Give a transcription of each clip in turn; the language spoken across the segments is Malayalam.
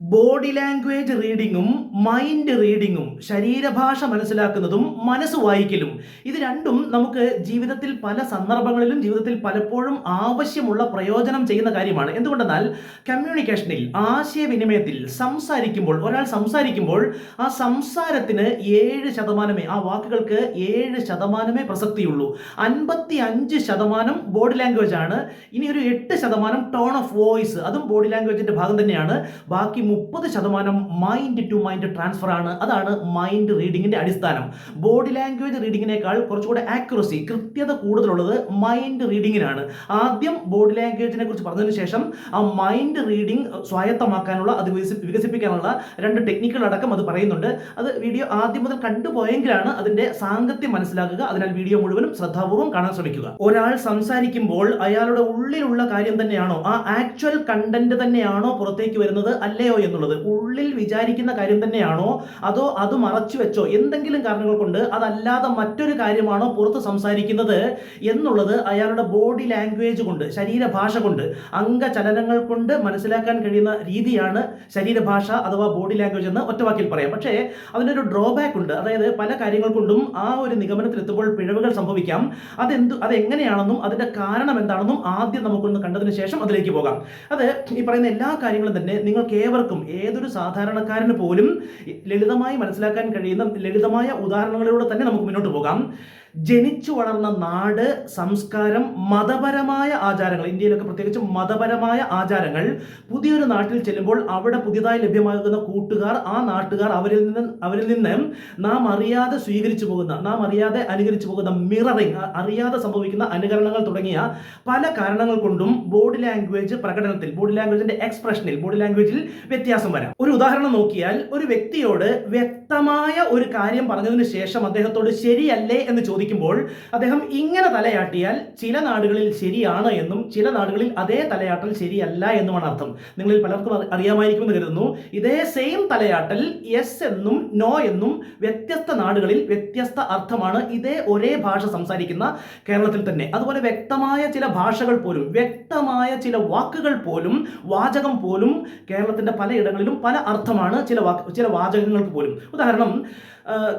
ബോഡി ലാംഗ്വേജ് റീഡിങ്ങും മൈൻഡ് റീഡിങ്ങും ശരീരഭാഷ മനസ്സിലാക്കുന്നതും മനസ്സ് വായിക്കലും ഇത് രണ്ടും നമുക്ക് ജീവിതത്തിൽ പല സന്ദർഭങ്ങളിലും ജീവിതത്തിൽ പലപ്പോഴും ആവശ്യമുള്ള പ്രയോജനം ചെയ്യുന്ന കാര്യമാണ്. എന്തുകൊണ്ടെന്നാൽ കമ്മ്യൂണിക്കേഷനിൽ ആശയവിനിമയത്തിൽ സംസാരിക്കുമ്പോൾ ഒരാൾ സംസാരിക്കുമ്പോൾ ആ സംസാരത്തിന് ഏഴ് ശതമാനമേ ആ വാക്കുകൾക്ക് ഏഴ് ശതമാനമേ പ്രസക്തിയുള്ളൂ. അൻപത്തി അഞ്ച് ശതമാനം ബോഡി ലാംഗ്വേജ് ആണ്. ഇനി ഒരു എട്ട് ശതമാനം ടോൺ ഓഫ് വോയിസ് അതും ബോഡി ലാംഗ്വേജിന്റെ ഭാഗം തന്നെയാണ്. ബാക്കി മുപ്പത് ശതമാനം മൈൻഡ് ടു മൈൻഡ് ട്രാൻസ്ഫർ ആണ്. അതാണ് മൈൻഡ് റീഡിങ്ങിന്റെ അടിസ്ഥാനം. ബോഡി ലാംഗ്വേജ് റീഡിങ്ങിനേക്കാൾ കുറച്ചുകൂടെ ആക്യുറസി കൃത്യത കൂടുതലുള്ളത് മൈൻഡ് റീഡിങ്ങിനാണ് ആദ്യം ബോഡി ലാംഗ്വേജിനെ കുറിച്ച് പറഞ്ഞതിന് ശേഷം ആ മൈൻഡ് റീഡിംഗ് സ്വായത്തമാക്കാനുള്ള അത് വികസിപ്പിക്കാനുള്ള രണ്ട് ടെക്നിക്കുകൾ അടക്കം അത് പറയുന്നുണ്ട്. അത് വീഡിയോ ആദ്യം മുതൽ കണ്ടുപോയെങ്കിലാണ് അതിന്റെ സാങ്കത്യം മനസ്സിലാക്കുക. അതിനാൽ വീഡിയോ മുഴുവനും ശ്രദ്ധാപൂർവം കാണാൻ ശ്രമിക്കുക. ഒരാൾ സംസാരിക്കുമ്പോൾ അയാളുടെ ഉള്ളിലുള്ള കാര്യം തന്നെയാണോ? ആ ആക്ച്വൽ കണ്ടന്റ് തന്നെയാണോ പുറത്തേക്ക് വരുന്നത്? അല്ലയോ എന്നുള്ളത് ഉള്ളിൽ വിചാരിക്കുന്ന കാര്യം തന്നെയാണോ? അതോ അത് മറച്ചു വെച്ചോ? എന്തെങ്കിലും കാരണങ്ങൾ കൊണ്ട് അതല്ലാതെ മറ്റൊരു കാര്യമാണോ പുറത്ത് സംസാരിക്കുന്നത് എന്നുള്ളത് അയാളുടെ ബോഡി ലാംഗ്വേജ് കൊണ്ട് ശരീരഭാഷ കൊണ്ട് അംഗചലനങ്ങൾ കൊണ്ട് മനസ്സിലാക്കാൻ കഴിയുന്ന രീതിയാണ് ശരീരഭാഷ അഥവാ ബോഡി ലാംഗ്വേജ് എന്ന് ഒറ്റവാക്കിൽ പറയാം. പക്ഷേ അതിനൊരു ഡ്രോബാക്ക് ഉണ്ട്. അതായത് പല കാര്യങ്ങൾ കൊണ്ടും ആ ഒരു നിഗമനത്തിൽ എത്തുമ്പോൾ പിഴവുകൾ സംഭവിക്കാം. അതെന്ത് അതെങ്ങനെയാണെന്നും അതിന്റെ കാരണം എന്താണെന്നും ആദ്യം നമുക്കൊന്ന് കണ്ടതിന് ശേഷം അതിലേക്ക് പോകാം. അത് ഈ പറയുന്ന എല്ലാ കാര്യങ്ങളും തന്നെ നിങ്ങൾക്ക് ഏവർക്കും ഏതൊരു സാധാരണക്കാരന് പോലും ലളിതമായി മനസ്സിലാക്കാൻ കഴിയുന്ന ലളിതമായ ഉദാഹരണങ്ങളിലൂടെ തന്നെ നമുക്ക് മുന്നോട്ട് പോകാം. ജനിച്ചു വളർന്ന നാട് സംസ്കാരം മതപരമായ ആചാരങ്ങൾ. ഇന്ത്യയിലൊക്കെ പ്രത്യേകിച്ച് മതപരമായ ആചാരങ്ങൾ പുതിയൊരു നാട്ടിൽ ചെല്ലുമ്പോൾ അവിടെ പുതിയതായി ലഭ്യമാകുന്ന കൂട്ടുകാർ ആ നാട്ടുകാർ അവരിൽ നിന്ന് അവരിൽ നിന്ന് നാം അറിയാതെ സ്വീകരിച്ചു പോകുന്ന നാം അറിയാതെ അനുകരിച്ചു പോകുന്ന മിററിങ് അറിയാതെ സംഭവിക്കുന്ന അനുകരണങ്ങൾ തുടങ്ങിയ പല കാരണങ്ങൾ കൊണ്ടും ബോഡി ലാംഗ്വേജ് പ്രകടനത്തിൽ ബോഡി ലാംഗ്വേജിന്റെ എക്സ്പ്രഷനിൽ ബോഡി ലാംഗ്വേജിൽ വ്യത്യാസം വരാം. ഒരു ഉദാഹരണം നോക്കിയാൽ ഒരു വ്യക്തിയോട് വ്യക്തമായ ഒരു കാര്യം പറഞ്ഞതിന് ശേഷം അദ്ദേഹത്തോട് ശരിയല്ലേ എന്ന് ചോദിക്കുമ്പോൾ അദ്ദേഹം ഇങ്ങനെ തലയാട്ടിയാൽ ചില നാടുകളിൽ ശരിയാണ് എന്നും ചില നാടുകളിൽ അതേ തലയാട്ടൽ ശരിയല്ല എന്നുമാണ് അർത്ഥം. നിങ്ങളിൽ പലർക്കും അറി- അറിയാമായിരിക്കുമെന്ന് കരുതുന്നു. ഇതേ സെയിം തലയാട്ടൽ യെസ് എന്നും നോ എന്നും വ്യത്യസ്ത നാടുകളിൽ വ്യത്യസ്ത അർത്ഥമാണ്. ഇതേ ഒരേ ഭാഷ സംസാരിക്കുന്ന കേരളത്തിൽ തന്നെ. അതുപോലെ വ്യക്തമായ ചില ഭാഷകൾ പോലും വ്യക്തമായ ചില വാക്കുകൾ പോലും വാചകം പോലും കേരളത്തിന്റെ പലയിടങ്ങളിലും പല അർത്ഥമാണ് ചില വാക്ക് ചില വാചകങ്ങൾക്ക് പോലും. ഉദാഹരണം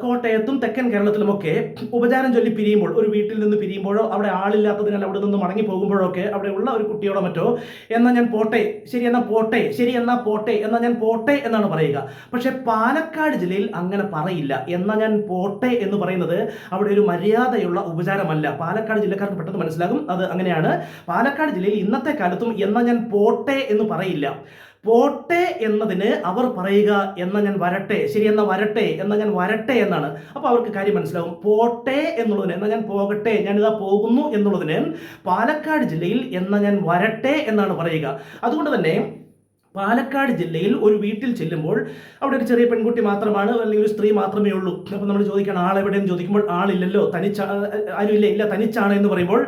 കോട്ടയത്തും തെക്കൻ കേരളത്തിലുമൊക്കെ ഉപചാരം ചൊല്ലി പിരിയുമ്പോൾ ഒരു വീട്ടിൽ നിന്ന് പിരിയുമ്പോഴോ അവിടെ ആളില്ലാത്തതിനാൽ അവിടെ നിന്ന് മടങ്ങി പോകുമ്പോഴോ ഒക്കെ അവിടെ ഉള്ള ഒരു കുട്ടിയോടോ മറ്റോ എന്നാൽ ഞാൻ പോട്ടെ ശരി എന്നാൽ പോട്ടെ ശരി എന്നാൽ പോട്ടെ എന്നാൽ ഞാൻ പോട്ടെ എന്നാണ് പറയുക. പക്ഷേ പാലക്കാട് ജില്ലയിൽ അങ്ങനെ പറയില്ല. എന്നാൽ ഞാൻ പോട്ടെ എന്ന് പറയുന്നത് അവിടെ ഒരു മര്യാദയുള്ള ഉപചാരമല്ല. പാലക്കാട് ജില്ലക്കാർക്ക് പെട്ടെന്ന് മനസ്സിലാകും അത് അങ്ങനെയാണ്. പാലക്കാട് ജില്ലയിൽ ഇന്നത്തെ കാലത്തും എന്നാൽ ഞാൻ പോട്ടെ എന്ന് പറയില്ല. പോട്ടെ എന്നതിന് അവർ പറയുക എന്ന ഞാൻ വരട്ടെ ശരി എന്ന വരട്ടെ എന്ന ഞാൻ വരട്ടെ എന്നാണ്. അപ്പോൾ അവർക്ക് കാര്യം മനസ്സിലാവും. പോട്ടെ എന്നുള്ളതിന് എന്നാൽ ഞാൻ പോകട്ടെ ഞാനിതാ പോകുന്നു എന്നുള്ളതിന് പാലക്കാട് ജില്ലയിൽ എന്ന ഞാൻ വരട്ടെ എന്നാണ് പറയുക. അതുകൊണ്ട് തന്നെ പാലക്കാട് ജില്ലയിൽ ഒരു വീട്ടിൽ ചെല്ലുമ്പോൾ അവിടെ ഒരു ചെറിയ പെൺകുട്ടി മാത്രമാണ് അല്ലെങ്കിൽ ഒരു സ്ത്രീ മാത്രമേ ഉള്ളൂ. അപ്പോൾ നമ്മൾ ചോദിക്കണം ആളെവിടെയെന്ന് ചോദിക്കുമ്പോൾ ആളില്ലല്ലോ തനിച്ച ആരുമില്ല ഇല്ല തനിച്ചാണ് എന്ന് പറയുമ്പോൾ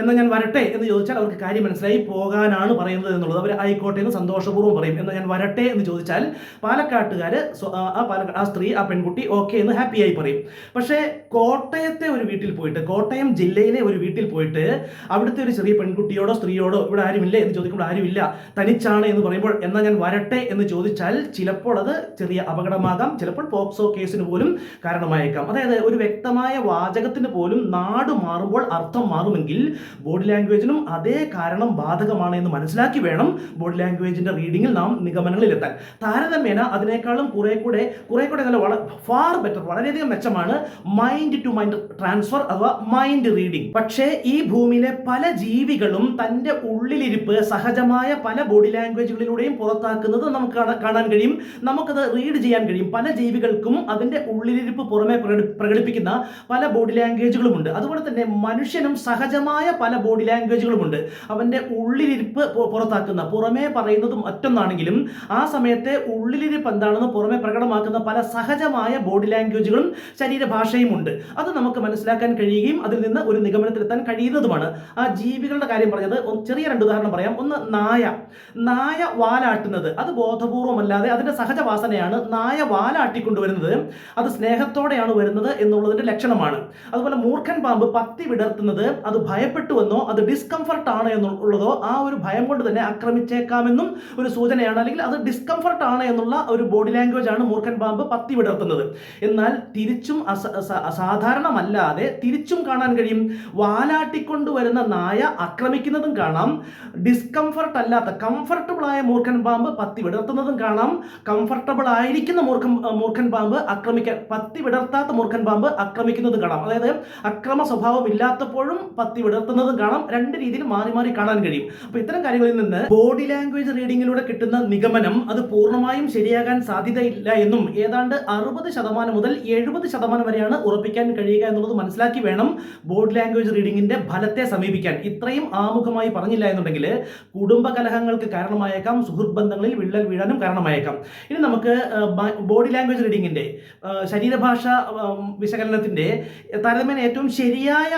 എന്നാൽ ഞാൻ വരട്ടെ എന്ന് ചോദിച്ചാൽ അവർക്ക് കാര്യം മനസ്സിലായി പോകാനാണ് പറയുന്നത് എന്നുള്ളത് അവർ ആയിക്കോട്ടെ എന്ന് സന്തോഷപൂർവം പറയും. എന്നാൽ ഞാൻ വരട്ടെ എന്ന് ചോദിച്ചാൽ പാലക്കാട്ടുകാർ ആ പാലക്കാട് ആ സ്ത്രീ ആ പെൺകുട്ടി ഓക്കെ എന്ന് ഹാപ്പിയായി പറയും. പക്ഷേ കോട്ടയത്തെ ഒരു വീട്ടിൽ പോയിട്ട് കോട്ടയം ജില്ലയിലെ ഒരു വീട്ടിൽ പോയിട്ട് അവിടുത്തെ ഒരു ചെറിയ പെൺകുട്ടിയോടോ സ്ത്രീയോടോ ഇവിടെ ആരുമില്ലേ എന്ന് ചോദിക്കുമ്പോൾ ആരുമില്ല തനിച്ചാണ് എന്ന് പറയുമ്പോൾ എന്നാൽ ഞാൻ വരട്ടെ എന്ന് ചോദിച്ചാൽ ചിലപ്പോൾ അത് ചെറിയ അപകടമാകാം. ചിലപ്പോൾ പോക്സോ കേസിന് പോലും കാരണമായേക്കാം. അതായത് ഒരു വ്യക്തമായ വാചകത്തിന് പോലും നാട് മാറുമ്പോൾ അർത്ഥം മാറുമെങ്കിൽ ബോഡി ലാംഗ്വേജിനും അതേ കാരണം ബാധകമാണ് എന്ന് മനസ്സിലാക്കി വേണം ബോഡി ലാംഗ്വേജിന്റെ റീഡിങ്ങിൽ നാം നിഗമനങ്ങളിലെത്താൻ താരതമ്യേന അതിനേക്കാളും കുറെ കൂടെ കുറെ കൂടെ നല്ല ഫാർ ബെറ്റർ വളരെയധികം മെച്ചമാണ് മൈൻഡ് ടു മൈൻഡ് ട്രാൻസ്ഫർ അഥവാ മൈൻഡ് റീഡിംഗ് പക്ഷേ ഈ ഭൂമിയിലെ പല ജീവികളും തന്റെ ഉള്ളിലിരിപ്പ് സഹജമായ പല ബോഡി ലാംഗ്വേജുകളിലൂടെയും പുറത്താക്കുന്നത് നമുക്ക് കാണാൻ കഴിയും. നമുക്കത് റീഡ് ചെയ്യാൻ കഴിയും. പല ജീവികൾക്കും അതിന്റെ ഉള്ളിലിരിപ്പ് പുറമെ പ്രകടി- പ്രകടിപ്പിക്കുന്ന പല ബോഡി ലാംഗ്വേജുകളുമുണ്ട് അതുപോലെ തന്നെ മനുഷ്യനും സഹജമായ പല ബോഡി ലാംഗ്വേജുകളുമുണ്ട് അവന്റെ ഉള്ളിലിരിപ്പ് പുറത്താക്കുന്ന പുറമേ പറയുന്നതും മറ്റൊന്നാണെങ്കിലും ആ സമയത്തെ ഉള്ളിലിരിപ്പ് എന്താണെന്ന് പുറമെ പ്രകടമാക്കുന്ന പല സഹജമായ ബോഡി ലാംഗ്വേജുകളും ശരീരഭാഷയും ഉണ്ട്. അത് നമുക്ക് മനസ്സിലാക്കാൻ കഴിയുകയും അതിൽ നിന്ന് ഒരു നിഗമനത്തിലെത്താൻ കഴിയുന്നതുമാണ്. ആ ജീവികളുടെ കാര്യം പറഞ്ഞത് ചെറിയ രണ്ട് ഉദാഹരണം പറയാം. ഒന്ന് നായ. നായ വാല വാലാട്ടുന്നത്. അത് ബോധപൂർവമല്ലാതെ അതിന്റെ സഹജവാസനയാണ് നായ വാലാട്ടിക്കൊണ്ടുവരുന്നത്. അത് സ്നേഹത്തോടെയാണ് വരുന്നത് എന്നുള്ളതിന്റെ ലക്ഷണമാണ്. അതുപോലെ മൂർഖൻ പാമ്പ് പത്തി വിടർത്തുന്നത് അത് ഭയപ്പെട്ടുവെന്നോ അത് ഡിസ്കംഫർട്ട് ആണ് എന്നുള്ളതോ ആ ഒരു ഭയം കൊണ്ട് തന്നെ ആക്രമിച്ചേക്കാമെന്നും ഒരു സൂചനയാണ്. അല്ലെങ്കിൽ അത് ഡിസ്കംഫർട്ട് ആണ് എന്നുള്ള ഒരു ബോഡി ലാംഗ്വേജ് ആണ് മൂർഖൻ പാമ്പ് പത്തി വിടർത്തുന്നത്. എന്നാൽ തിരിച്ചും സാധാരണമല്ലാതെ തിരിച്ചും കാണാൻ കഴിയും. വാലാട്ടിക്കൊണ്ടുവരുന്ന നായ ആക്രമിക്കുന്നതും കാണാം. ഡിസ്കംഫർട്ട് അല്ലാത്ത കംഫർട്ടബിൾ ആയ മൂർഖൻ പാമ്പ് പത്തി വിടർത്തുന്നതും കാണാം. കംഫർട്ടബിൾ ആയിരിക്കുന്ന മൂർഖൻ മൂർഖൻ പാമ്പ് ആക്രമിക്കാൻ പത്തി വിടർത്താത്ത മൂർഖൻ പാമ്പ് ആക്രമിക്കുന്നതും കാണാം. അതായത് അക്രമ സ്വഭാവം ഇല്ലാത്തപ്പോഴും പത്തി വിടർത്തുന്നതും കാണാം. രണ്ട് രീതിയിൽ മാറി മാറി കാണാൻ കഴിയും. അപ്പൊ ഇത്തരം കാര്യങ്ങളിൽ നിന്ന് ബോഡി ലാംഗ്വേജ് റീഡിങ്ങിലൂടെ കിട്ടുന്ന നിഗമനം അത് പൂർണമായും ശരിയാകാൻ സാധ്യതയില്ല എന്നും ഏതാണ്ട് അറുപത് ശതമാനം മുതൽ എഴുപത് ശതമാനം വരെയാണ് ഉറപ്പിക്കാൻ കഴിയുക എന്നുള്ളത് മനസ്സിലാക്കി വേണം ബോഡി ലാംഗ്വേജ് റീഡിങ്ങിന്റെ ഫലത്തെ സമീപിക്കാൻ. ഇത്രയും ആമുഖമായി പറഞ്ഞില്ല എന്നുണ്ടെങ്കിൽ കുടുംബ കലഹങ്ങൾക്ക് കാരണമായേക്കാം സുഹൃത്ത് ബന്ധങ്ങളിൽ വിള്ളൽ വീഴാനും കാരണമായേക്കാം. ഇനി നമുക്ക് ബോഡി ലാംഗ്വേജ് റീഡിങ്ങിന്റെ ശരീരഭാഷ വിശകലനത്തിന്റെ താരതമ്യേന ഏറ്റവും ശരിയായ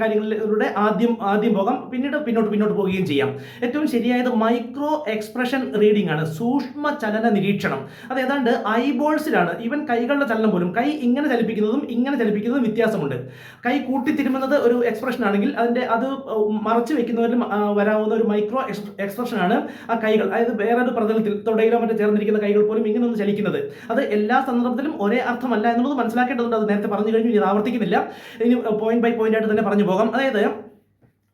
കാര്യങ്ങളിലൂടെ ആദ്യം ആദ്യം പോകാം. പിന്നീട് പിന്നോട്ട് പിന്നോട്ട് പോവുകയും ചെയ്യാം. ഏറ്റവും ശരിയായത് മൈക്രോ എക്സ്പ്രഷൻ റീഡിംഗ് ആണ്. സൂക്ഷ്മ ചലന നിരീക്ഷണം. അത് ഏതാണ്ട് ഐബോൾസിലാണ് ഈവൻ കൈകളുടെ ചലനം പോലും. കൈ ഇങ്ങനെ ചലിപ്പിക്കുന്നതും ഇങ്ങനെ ചലിപ്പിക്കുന്നതും വ്യത്യാസമുണ്ട്. കൈ കൂട്ടിത്തിരുമുന്നത് ഒരു എക്സ്പ്രഷൻ ആണെങ്കിൽ അതിന്റെ അത് മറച്ചു വെക്കുന്നവരിൽ വരാവുന്ന ഒരു മൈക്രോ എക്സ്പ്രഷൻ ആണ് ആ കൈകൾ. അതായത് വേറൊരു പ്രതലത്തിൽ തുടയിലോ മറ്റോ ചേർന്നിരിക്കുന്ന കൈകൾ പോലും ഇങ്ങനെ ഒന്ന് ചലിക്കുന്നത്. അത് എല്ലാ സന്ദർഭത്തിലും ഒരേ അർത്ഥമല്ല എന്നുള്ളത് മനസ്സിലാക്കേണ്ടതുണ്ട്. അത് നേരത്തെ പറഞ്ഞു കഴിഞ്ഞു ഇത് ആവർത്തിക്കുന്നില്ല. ഇനി പോയിന്റ് ബൈ പോയിന്റ് ആയിട്ട് തന്നെ പറഞ്ഞു പോകാം. അതായത്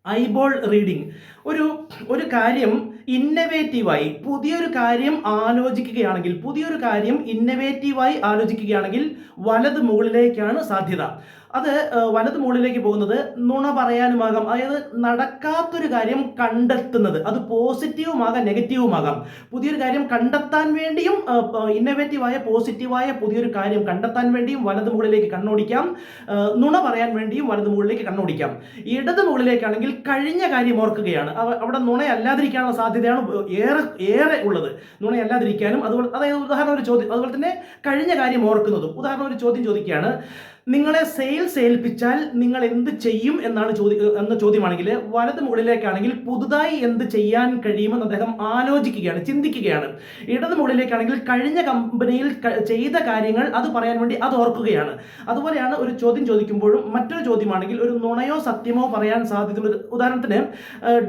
ഐബോൾ റീഡിംഗ് ഒരു ഒരു കാര്യം ഇന്നവേറ്റീവായി പുതിയൊരു കാര്യം ആലോചിക്കുകയാണെങ്കിൽ പുതിയൊരു കാര്യം ഇന്നവേറ്റീവായി ആലോചിക്കുകയാണെങ്കിൽ വലത് മുകളിലേക്കാണ് സാധ്യത. അത് വലത് മുകളിലേക്ക് പോകുന്നത് നുണ പറയാനുമാകാം അതായത് നടക്കാത്തൊരു കാര്യം കണ്ടെത്തുന്നത്. അത് പോസിറ്റീവുമാകാം നെഗറ്റീവുമാകാം പുതിയൊരു കാര്യം കണ്ടെത്താൻ വേണ്ടിയും ഇന്നവേറ്റീവായ പോസിറ്റീവായ പുതിയൊരു കാര്യം കണ്ടെത്താൻ വേണ്ടിയും വലത് മുകളിലേക്ക് കണ്ണോടിക്കാം. നുണ പറയാൻ വേണ്ടിയും വലത് മുകളിലേക്ക് കണ്ണോടിക്കാം. ഇടത് മുകളിലേക്കാണെങ്കിൽ കഴിഞ്ഞ കാര്യം ഓർക്കുകയാണ്. അവ- അവിടെ നുണയല്ലാതിരിക്കാനുള്ള സാധ്യതയാണ് ഏറെ ഏറെ ഉള്ളത്. നുണയല്ലാതിരിക്കാനും അതുപോലെ അതായത് ഉദാഹരണം ഒരു ചോദ്യം അതുപോലെ തന്നെ കഴിഞ്ഞ കാര്യം ഓർക്കുന്നതും. ഉദാഹരണം ഒരു ചോദ്യം ചോദിക്കുകയാണ് നിങ്ങളെ സെയിൽസ് ഏൽപ്പിച്ചാൽ നിങ്ങൾ എന്ത് ചെയ്യും എന്നാണ് ചോദ്യ എന്ന ചോദ്യമാണെങ്കിൽ വലത് മുകളിലേക്കാണെങ്കിൽ പുതുതായി എന്ത് ചെയ്യാൻ കഴിയുമെന്ന് അദ്ദേഹം ആലോചിക്കുകയാണ് ചിന്തിക്കുകയാണ്. ഇടത് മുകളിലേക്കാണെങ്കിൽ കഴിഞ്ഞ കമ്പനിയിൽ ചെയ്ത കാര്യങ്ങൾ അത് പറയാൻ വേണ്ടി അത് ഓർക്കുകയാണ്. അതുപോലെയാണ് ഒരു ചോദ്യം ചോദിക്കുമ്പോഴും മറ്റൊരു ചോദ്യമാണെങ്കിൽ ഒരു നുണയോ സത്യമോ പറയാൻ സാധ്യതയുള്ള ഉദാഹരണത്തിന്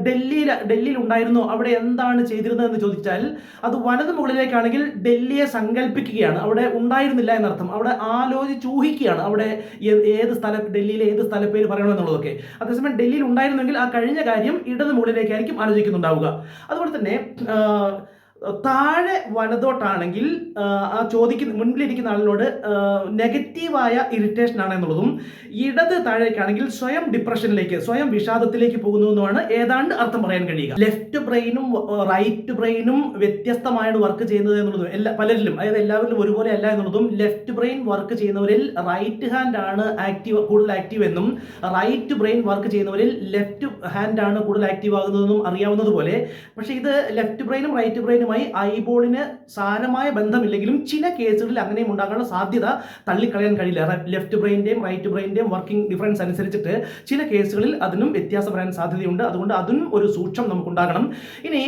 ഡൽഹിയിൽ ഡൽഹിയിൽ ഉണ്ടായിരുന്നോ അവിടെ എന്താണ് ചെയ്തിരുന്നത് എന്ന് ചോദിച്ചാൽ അത് വലത് മുകളിലേക്കാണെങ്കിൽ ഡൽഹിയെ സങ്കല്പിക്കുകയാണ് അവിടെ ഉണ്ടായിരുന്നില്ല എന്നർത്ഥം. അവിടെ ആലോചിച്ച് ഊഹിക്കുകയാണ്. അവിടെ ഏ- ഏത് സ്ഥല ഡൽഹിയിലെ ഏത് സ്ഥലപ്പേര് പറയണമെന്നുള്ളതൊക്കെ. അതേസമയം ഡൽഹിയിൽ ഉണ്ടായിരുന്നെങ്കിൽ ആ കഴിഞ്ഞ കാര്യം ഇടത് മുകളിലേക്കായിരിക്കും ആലോചിക്കുന്നുണ്ടാവുക. അതുപോലെ തന്നെ താഴെ വലതോട്ടാണെങ്കിൽ ആ, ചോദിക്കുന്ന മുൻപിലിരിക്കുന്ന ആളിനോട് നെഗറ്റീവായ ഇറിറ്റേഷൻ ആണ് എന്നുള്ളതും ഇടത് താഴേക്കാണെങ്കിൽ സ്വയം ഡിപ്രഷനിലേക്ക് സ്വയം വിഷാദത്തിലേക്ക് പോകുന്നു എന്നുമാണ് ഏതാണ്ട് അർത്ഥം പറയാൻ കഴിയുക. ലെഫ്റ്റ് ബ്രെയിനും റൈറ്റ് ബ്രെയിനും വ്യത്യസ്തമായാണ് വർക്ക് ചെയ്യുന്നത് എന്നുള്ളതും എല്ലാ പലരിലും അതായത് എല്ലാവരിലും ഒരുപോലെ അല്ല എന്നുള്ളതും ലെഫ്റ്റ് ബ്രെയിൻ വർക്ക് ചെയ്യുന്നവരിൽ റൈറ്റ് ഹാൻഡ് ആണ് ആക്റ്റീവ് കൂടുതൽ ആക്റ്റീവ് എന്നും റൈറ്റ് ബ്രെയിൻ വർക്ക് ചെയ്യുന്നവരിൽ ലെഫ്റ്റ് ഹാൻഡ് ആണ് കൂടുതൽ ആക്റ്റീവ് ആകുന്നതെന്നും അറിയാവുന്നതുപോലെ പക്ഷേ ഇത് ലെഫ്റ്റ് ബ്രെയിനും റൈറ്റ് ബ്രെയിനുമായി ഐബോളിന് സാരമായ ബന്ധമില്ലെങ്കിലും ചില കേസുകളിൽ അങ്ങനെയും ഉണ്ടാകാനുള്ള സാധ്യത തള്ളിക്കളയാൻ കഴിയില്ല. ലെഫ്റ്റ് ബ്രെയിന്റെയും റൈറ്റ് ബ്രെയിന്റെയും വർക്കിംഗ് ഡിഫറൻസ് അനുസരിച്ചിട്ട് ചില കേസുകളിൽ അതിനും വ്യത്യാസം വരാൻ സാധ്യതയുണ്ട്. അതുകൊണ്ട് അതും ഒരു സൂക്ഷം നമുക്കുണ്ടാകണം. ഇനി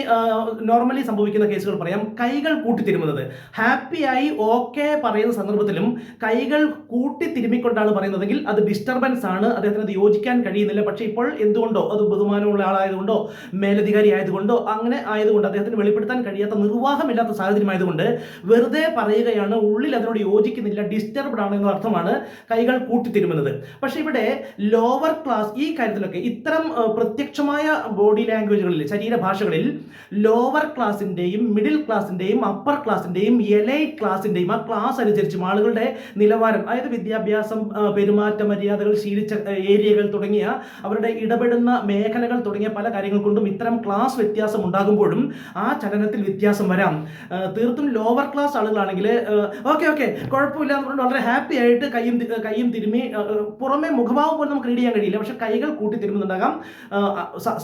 നോർമലി സംഭവിക്കുന്ന കേസുകൾ പറയാം. കൈകൾ കൂട്ടിത്തിരുമുന്നത്. ഹാപ്പിയായി ഓക്കെ പറയുന്ന സന്ദർഭത്തിലും കൈകൾ കൂട്ടി തിരുമ്മിക്കൊണ്ടാണ് പറയുന്നതെങ്കിൽ അത് ഡിസ്റ്റർബൻസ് ആണ്. അദ്ദേഹത്തിന് അത് യോജിക്കാൻ കഴിയുന്നില്ല. പക്ഷേ ഇപ്പോൾ എന്തുകൊണ്ടോ? അത് ബഹുമാനമുള്ള ആളായതുകൊണ്ടോ? മേലധികാരി ആയതുകൊണ്ടോ? അങ്ങനെ ആയതുകൊണ്ട് അദ്ദേഹത്തിന് വെളിപ്പെടുത്താൻ കഴിയാത്ത നിർവാഹമില്ലാത്ത സാഹചര്യമായതുകൊണ്ട് വെറുതെ പറയുകയാണ് ഉള്ളിൽ അതിനോട് യോജിക്കുന്നില്ല ഡിസ്റ്റർബ്ഡ് ആണ് എന്ന അർത്ഥമാണ് കൈകൾ കൂട്ടിത്തിരുമുന്നത്. പക്ഷേ ഇവിടെ ലോവർ ക്ലാസ് ഈ കാര്യത്തിലൊക്കെ ഇത്തരം പ്രത്യക്ഷമായ ബോഡി ലാംഗ്വേജുകളിൽ ശരീരഭാഷകളിൽ ലോവർ ക്ലാസിന്റെയും മിഡിൽ ക്ലാസിന്റെയും അപ്പർ ക്ലാസിന്റെയും എലൈറ്റ് ക്ലാസിന്റെയും ആ ക്ലാസ് അനുസരിച്ചും ആളുകളുടെ നിലവാരം അതായത് വിദ്യാഭ്യാസം പെരുമാറ്റ മര്യാദകൾ ശീലിച്ച ഏരിയകൾ തുടങ്ങിയ അവരുടെ ഇടപെടുന്ന മേഖലകൾ തുടങ്ങിയ പല കാര്യങ്ങൾ കൊണ്ടും ഇത്തരം ക്ലാസ് വ്യത്യാസം ഉണ്ടാകുമ്പോഴും ആ ചലനത്തിൽ വ്യത്യാസം വരാം. തീർത്തും ലോവർ ക്ലാസ് ആളുകളാണെങ്കിൽ ഓക്കെ ഓക്കെ കുഴപ്പമില്ല എന്ന് പറഞ്ഞാൽ വളരെ ഹാപ്പി ആയിട്ട് കൈയും കൈയും ആ, പുറമെ മുഖഭാവം പോലും നമുക്ക് റീഡ് ചെയ്യാൻ കഴിയില്ല. പക്ഷെ കൈകൾ കൂട്ടി തിരുമുന്നുണ്ടാകാം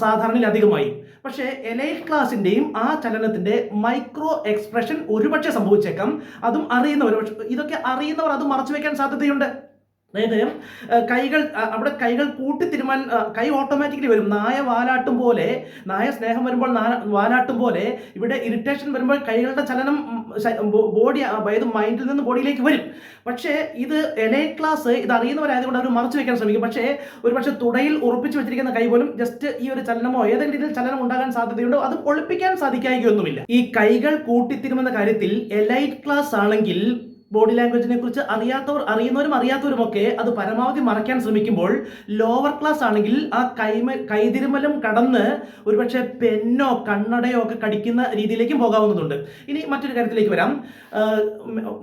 സാധാരണയിലധികമായി പക്ഷേ എലൈറ്റ് ക്ലാസിന്റെയും ആ ചലനത്തിന്റെ മൈക്രോ എക്സ്പ്രഷൻ ഒരുപക്ഷെ സംഭവിച്ചേക്കാം. അതും അറിയുന്നവർ ഇതൊക്കെ അറിയുന്നവർ അത് മറച്ചു വെക്കാൻ സാധ്യതയുണ്ട്. അതായത് കൈകൾ അവിടെ കൈകൾ കൂട്ടി തിരുമാൻ കൈ ഓട്ടോമാറ്റിക്കലി വരും. നായ വാലാട്ടും പോലെ നായ സ്നേഹം വരുമ്പോൾ വാലാട്ടും പോലെ ഇവിടെ ഇറിറ്റേഷൻ വരുമ്പോൾ കൈകളുടെ ചലനം ബോഡി അതായത് മൈൻഡിൽ നിന്ന് ബോഡിയിലേക്ക് വരും. പക്ഷേ ഇത് എലൈറ്റ് ക്ലാസ് ഇത് അറിയുന്നവരായതുകൊണ്ട് അവർ മറച്ചു വെക്കാൻ ശ്രമിക്കും. പക്ഷേ ഒരു പക്ഷേ തുടയിൽ ഉറപ്പിച്ചു വെച്ചിരിക്കുന്ന കൈ പോലും ജസ്റ്റ് ഈ ഒരു ചലനമോ ഏതെങ്കിലും രീതിയിൽ ചലനം ഉണ്ടാകാൻ സാധ്യതയുണ്ടോ അത് ഒളിപ്പിക്കാൻ സാധിക്കായികയൊന്നുമില്ല. ഈ കൈകൾ കൂട്ടിത്തിരുമെന്ന കാര്യത്തിൽ എലൈറ്റ് ക്ലാസ് ആണെങ്കിൽ ബോഡി ലാംഗ്വേജിനെ കുറിച്ച് അറിയാത്തവർ അറിയുന്നവരും അറിയാത്തവരും ഒക്കെ അത് പരമാവധി മറയ്ക്കാൻ ശ്രമിക്കുമ്പോൾ ലോവർ ക്ലാസ് ആണെങ്കിൽ ആ കൈമ കൈതിരുമലും കടന്ന് ഒരുപക്ഷെ പെന്നോ കണ്ണടയോ ഒക്കെ കടിക്കുന്ന രീതിയിലേക്കും പോകാവുന്നതുണ്ട്. ഇനി മറ്റൊരു കാര്യത്തിലേക്ക് വരാം.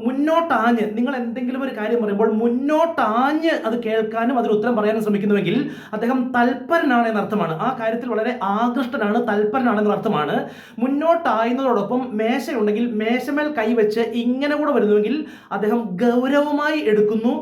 മുന്നോട്ടാഞ്ഞ് നിങ്ങൾ എന്തെങ്കിലും ഒരു കാര്യം പറയുമ്പോൾ മുന്നോട്ടാഞ്ഞ് അത് കേൾക്കാനും അതിന് ഉത്തരം പറയാനും ശ്രമിക്കുന്നുവെങ്കിൽ അദ്ദേഹം തൽപരനാണ് എന്നർത്ഥമാണ്. ആ കാര്യത്തിൽ വളരെ ആകൃഷ്ടനാണ് തൽപരനാണ് എന്നർത്ഥമാണ്. മുന്നോട്ടായുന്നതോടൊപ്പം മേശയുണ്ടെങ്കിൽ മേശമേൽ കൈവച്ച് ഇങ്ങനെ കൂടെ വരുന്നുവെങ്കിൽ അദ്ദേഹം ഗൗരവമായി എടുക്കുന്നു.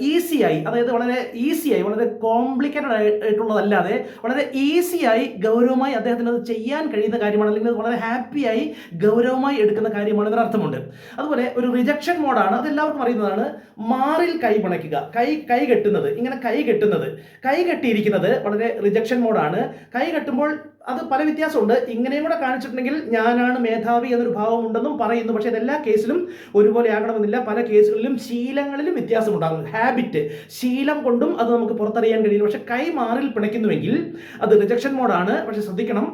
ഈസിയായി അതായത് വളരെ ഈസിയായി വളരെ കോംപ്ലിക്കേറ്റഡ് ആയിട്ടുള്ളതല്ലാതെ വളരെ ഈസിയായി ഗൗരവമായി അദ്ദേഹത്തിന് അത് ചെയ്യാൻ കഴിയുന്ന കാര്യമാണ് അല്ലെങ്കിൽ അത് വളരെ ഹാപ്പിയായി ഗൗരവമായി എടുക്കുന്ന കാര്യമാണ് ഇതിന് അർത്ഥമുണ്ട്. അതുപോലെ ഒരു റിജക്ഷൻ മോഡാണ് അത് എല്ലാവർക്കും അറിയുന്നതാണ്. മാറിൽ കൈ പിണയ്ക്കുക കൈ കൈ കെട്ടുന്നത് ഇങ്ങനെ കൈ കെട്ടുന്നത്. കൈ കെട്ടിയിരിക്കുന്നത് വളരെ റിജക്ഷൻ മോഡാണ് കൈ കെട്ടുമ്പോൾ അത് പല വ്യത്യാസമുണ്ട്. ഇങ്ങനെയും കൂടെ കാണിച്ചിട്ടുണ്ടെങ്കിൽ ഞാനാണ് മേധാവി എന്നൊരു ഭാവം ഉണ്ടെന്നും പറയുന്നു. പക്ഷേ എല്ലാ കേസിലും ഒരുപോലെ ആകണമെന്നില്ല. പല കേസുകളിലും ശീലങ്ങളിലും വ്യത്യാസമുണ്ടാകും ഹാബിറ്റ് ശീലം കൊണ്ടും അത് നമുക്ക് പുറത്തറിയാൻ കഴിയില്ല. പക്ഷെ കൈമാറിൽ പിണയ്ക്കുന്നുവെങ്കിൽ അത് റിജക്ഷൻ മോഡാണ് പക്ഷെ ശ്രദ്ധിക്കണം.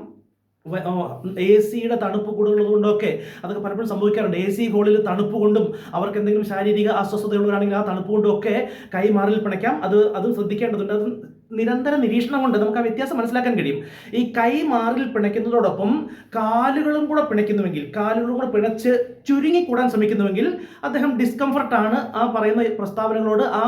എ സിയുടെ തണുപ്പ് കൂടുതലുള്ളത് കൊണ്ടൊക്കെ അതൊക്കെ പലപ്പോഴും സംഭവിക്കാറുണ്ട്. എ സി ഹോളിൽ തണുപ്പ് കൊണ്ടും അവർക്ക് എന്തെങ്കിലും ശാരീരിക അസ്വസ്ഥതയുള്ളവരാണെങ്കിൽ ആ തണുപ്പ് കൊണ്ടും ഒക്കെ കൈമാറിൽ പിണയ്ക്കാം. അത് അതും ശ്രദ്ധിക്കേണ്ടതുണ്ട്. അത് നിരന്തര നിരീക്ഷണം കൊണ്ട് നമുക്ക് ആ വ്യത്യാസം മനസ്സിലാക്കാൻ കഴിയും. ഈ കൈ മാറിൽ പിണയ്ക്കുന്നതോടൊപ്പം കാലുകളും കൂടെ പിണയ്ക്കുന്നുവെങ്കിൽ കാലുകളും കൂടെ പിണച്ച് ചുരുങ്ങിക്കൂടാൻ ശ്രമിക്കുന്നുവെങ്കിൽ അദ്ദേഹം ഡിസ്കംഫർട്ടാണ് ആ പറയുന്ന പ്രസ്താവനകളോട് ആ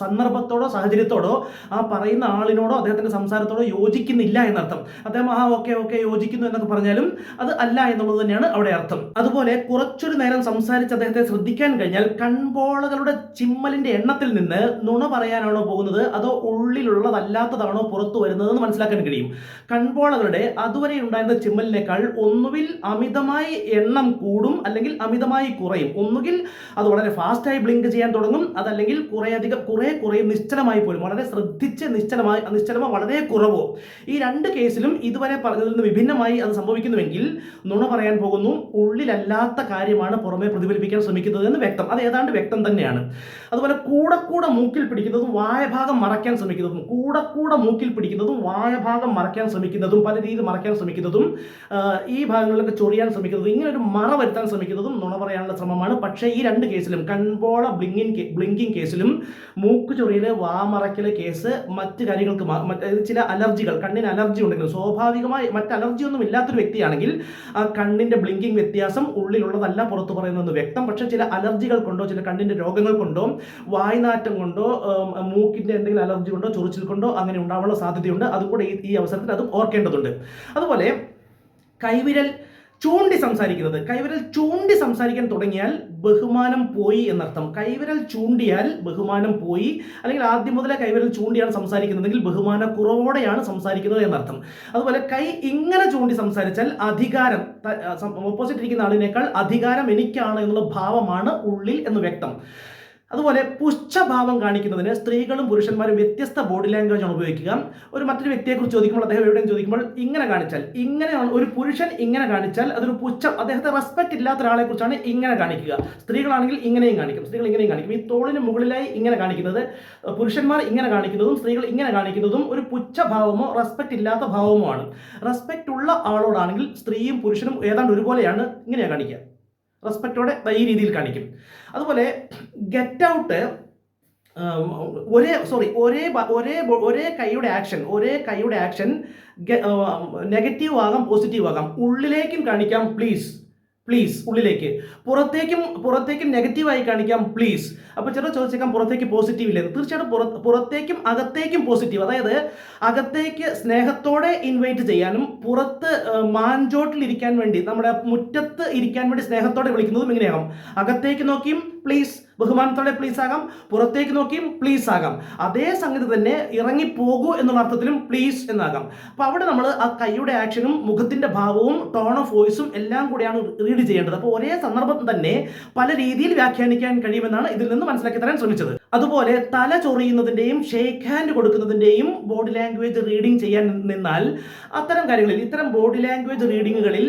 സന്ദർഭത്തോടോ സാഹചര്യത്തോടോ ആ പറയുന്ന ആളിനോടോ അദ്ദേഹത്തിന്റെ സംസാരത്തോടോ യോജിക്കുന്നില്ല എന്നർത്ഥം. അദ്ദേഹം ആ ഓക്കെ ഓക്കെ യോജിക്കുന്നു എന്നൊക്കെ പറഞ്ഞാലും അത് അല്ല എന്നുള്ളത് തന്നെയാണ് അവിടെ അർത്ഥം. അതുപോലെ കുറച്ചൊരു നേരം സംസാരിച്ച് അദ്ദേഹത്തെ ശ്രദ്ധിക്കാൻ കഴിഞ്ഞാൽ കൺപോളകളുടെ ചിമ്മലിന്റെ എണ്ണത്തിൽ നിന്ന് നുണ പറയാനാണോ പോകുന്നത്? അതോ ഉള്ളിലുള്ളതല്ലാത്തതാണോ പുറത്തു വരുന്നതെന്ന് മനസ്സിലാക്കാൻ കഴിയും. കൺപോളകളുടെ അതുവരെ ഉണ്ടായിരുന്ന ചിമ്മലിനേക്കാൾ ഒന്നുകിൽ അമിതമായി എണ്ണം കൂടും അല്ലെങ്കിൽ അമിതമായി കുറയും. ഒന്നുകിൽ അത് വളരെ ഫാസ്റ്റായി ബ്ലിങ്ക് ചെയ്യാൻ തുടങ്ങും അതല്ലെങ്കിൽ കുറേ അധികം കുറേ കുറയും നിശ്ചലമായി പോലും വളരെ ശ്രദ്ധിച്ച് നിശ്ചലമായി നിശ്ചലമോ വളരെ കുറവോ. ഈ രണ്ട് കേസിലും ഇതുവരെ പറഞ്ഞതിൽ നിന്ന് വിഭിന്നമായി അത് സംഭവിക്കുന്നുവെങ്കിൽ നുണ പറയാൻ പോകുന്നു ഉള്ളിലല്ലാത്ത കാര്യമാണ് പുറമെ പ്രതിഫലിപ്പിക്കാൻ ശ്രമിക്കുന്നത് എന്ന് വ്യക്തം. അത് ഏതാണ്ട് വ്യക്തം തന്നെയാണ്. അതുപോലെ കൂടെ കൂടെ മൂക്കിൽ പിടിക്കുന്നതും വായഭാഗം മറയ്ക്കാൻ ശ്രമിക്കുന്നതും കൂടെ കൂടെ കൂടെ മൂക്കിൽ പിടിക്കുന്നതും വാഴഭാഗം മറയ്ക്കാൻ ശ്രമിക്കുന്നതും പല രീതിയിൽ മറയ്ക്കാൻ ശ്രമിക്കുന്നതും ഈ ഭാഗങ്ങളിലൊക്കെ ചൊറിയാൻ ശ്രമിക്കുന്നതും ഇങ്ങനെ ഒരു മറ വരുത്താൻ ശ്രമിക്കുന്നതും നുണ പറയാനുള്ള ശ്രമമാണ്. പക്ഷേ ഈ രണ്ട് കേസിലും കൺപോള ബ്ലിങ്ങിങ് ബ്ലിങ്കിങ് കേസിലും മൂക്ക് ചൊറിയൽ വാമറയ്ക്കൽ കേസ് മറ്റ് കാര്യങ്ങൾക്ക് ചില അലർജികൾ കണ്ണിന് അലർജി ഉണ്ടെങ്കിൽ സ്വാഭാവികമായി മറ്റ് അലർജി ഒന്നും ഇല്ലാത്തൊരു വ്യക്തിയാണെങ്കിൽ ആ കണ്ണിന്റെ ബ്ലിങ്കിങ് വ്യത്യാസം ഉള്ളിലുള്ളതല്ല പുറത്തു പറയുന്നതെന്ന് വ്യക്തം. പക്ഷേ ചില അലർജികൾ കൊണ്ടോ ചില കണ്ണിന്റെ രോഗങ്ങൾ കൊണ്ടോ വായ്നാറ്റം കൊണ്ടോ മൂക്കിന്റെ എന്തെങ്കിലും അലർജി കൊണ്ടോ ചൊറിച്ചിൽ കൊണ്ടോ അങ്ങനെ ഉണ്ടാവാനുള്ള സാധ്യതയുണ്ട്. അതുകൂടെ ഈ അവസരത്തിൽ അത് ഓർക്കേണ്ടതുണ്ട്. അതുപോലെ കൈവിരൽ ചൂണ്ടി സംസാരിക്കുന്നത്. കൈവിരൽ ചൂണ്ടി സംസാരിക്കാൻ തുടങ്ങിയാൽ ബഹുമാനം പോയി എന്നർത്ഥം. കൈവിരൽ ചൂണ്ടിയാൽ ബഹുമാനം പോയി. അല്ലെങ്കിൽ ആദ്യം മുതലേ കൈവിരൽ ചൂണ്ടിയാണ് സംസാരിക്കുന്നതെങ്കിൽ ബഹുമാന കുറവോടെയാണ് സംസാരിക്കുന്നത് എന്നർത്ഥം. അതുപോലെ കൈ ഇങ്ങനെ ചൂണ്ടി സംസാരിച്ചാൽ അധികാരം ഓപ്പോസിറ്റ് ഇരിക്കുന്ന ആളിനേക്കാൾ അധികാരം എനിക്കാണ് എന്നുള്ള ഭാവമാണ് ഉള്ളിൽ എന്ന് വ്യക്തം. അതുപോലെ പുച്ഛഭാവം കാണിക്കുന്നതിന് സ്ത്രീകളും പുരുഷന്മാരും വ്യത്യസ്ത ബോഡി ലാംഗ്വേജ് ആണ് ഉപയോഗിക്കുക. ഒരു മറ്റൊരു വ്യക്തിയെക്കുറിച്ച് ചോദിക്കുമ്പോൾ അദ്ദേഹം എവിടെയും ചോദിക്കുമ്പോൾ ഇങ്ങനെ കാണിച്ചാൽ ഇങ്ങനെ ഒരു പുരുഷൻ ഇങ്ങനെ കാണിച്ചാൽ അതൊരു പുച്ഛം. അദ്ദേഹത്തെ റെസ്പെക്ട് ഇല്ലാത്ത ഒരാളെ കുറിച്ചാണ് ഇങ്ങനെ കാണിക്കുക. സ്ത്രീകളാണെങ്കിൽ ഇങ്ങനെയും കാണിക്കും. സ്ത്രീകൾ ഇങ്ങനെയും കാണിക്കും. ഈ തോളിന് മുകളിലായി ഇങ്ങനെ കാണിക്കുന്നത് പുരുഷന്മാർ ഇങ്ങനെ കാണിക്കുന്നതും സ്ത്രീകൾ ഇങ്ങനെ കാണിക്കുന്നതും ഒരു പുച്ഛഭാവമോ റെസ്പെക്ട് ഇല്ലാത്ത ഭാവമോ ആണ്. റെസ്പെക്ട് ഉള്ള ആളോടാണെങ്കിൽ സ്ത്രീയും പുരുഷനും ഏതാണ്ട് ഒരുപോലെയാണ് ഇങ്ങനെയാണ് കാണിക്കുക. റെസ്പെക്റ്റോടെ ഈ രീതിയിൽ കാണിക്കും. അതുപോലെ ഗെറ്റ് ഔട്ട് ഒരേ സോറി ഒരേ ഒരേ ഒരേ കൈയുടെ ആക്ഷൻ ഒരേ കൈയുടെ ആക്ഷൻ നെഗറ്റീവ് ആകാം പോസിറ്റീവ് ആകാം. ഉള്ളിലേക്കും കാണിക്കാം പ്ലീസ് പ്ലീസ് ഉള്ളിലേക്ക്. പുറത്തേക്കും പുറത്തേക്കും നെഗറ്റീവായി കാണിക്കാം പ്ലീസ് അപ്പോൾ ചിലർ ചോദിച്ചേക്കാം പുറത്തേക്ക് പോസിറ്റീവ് ഇല്ലെന്ന് തീർച്ചയായിട്ടും പുറത്തേക്കും അകത്തേക്കും പോസിറ്റീവ് അതായത് അകത്തേക്ക് സ്നേഹത്തോടെ ഇൻവൈറ്റ് ചെയ്യാനും പുറത്ത് ഇരിക്കാൻ വേണ്ടി നമ്മുടെ മുറ്റത്ത് ഇരിക്കാൻ വേണ്ടി സ്നേഹത്തോടെ വിളിക്കുന്നതും ഇങ്ങനെയാകും. അകത്തേക്ക് നോക്കിയും പ്ലീസ് ബഹുമാനത്തോടെ പ്ലീസ് ആകാം. പുറത്തേക്ക് നോക്കിയും പ്ലീസ് ആകാം. അതേ സംഗതി തന്നെ ഇറങ്ങിപ്പോകൂ എന്നുള്ള അർത്ഥത്തിലും പ്ലീസ് എന്നാകാം. അപ്പൊ അവിടെ നമ്മൾ ആ കൈയുടെ ആക്ഷനും മുഖത്തിന്റെ ഭാവവും ടോൺ ഓഫ് വോയിസും എല്ലാം കൂടിയാണ് റീഡ് ചെയ്യേണ്ടത്. അപ്പോൾ ഒരേ സന്ദർഭം തന്നെ പല രീതിയിൽ വ്യാഖ്യാനിക്കാൻ കഴിയുമെന്നാണ് ഇതിൽ നിന്ന് മനസ്സിലാക്കി തരാൻ ശ്രമിച്ചത്. അതുപോലെ തല ചൊറിയുന്നതിന്റെയും ഷേക്ക് ഹാൻഡ് കൊടുക്കുന്നതിന്റെയും ബോഡി ലാംഗ്വേജ് റീഡിംഗ് ചെയ്യാൻ നിന്നാൽ അത്തരം കാര്യങ്ങളിൽ ഇത്തരം ബോഡി ലാംഗ്വേജ് റീഡിങ്ങുകളിൽ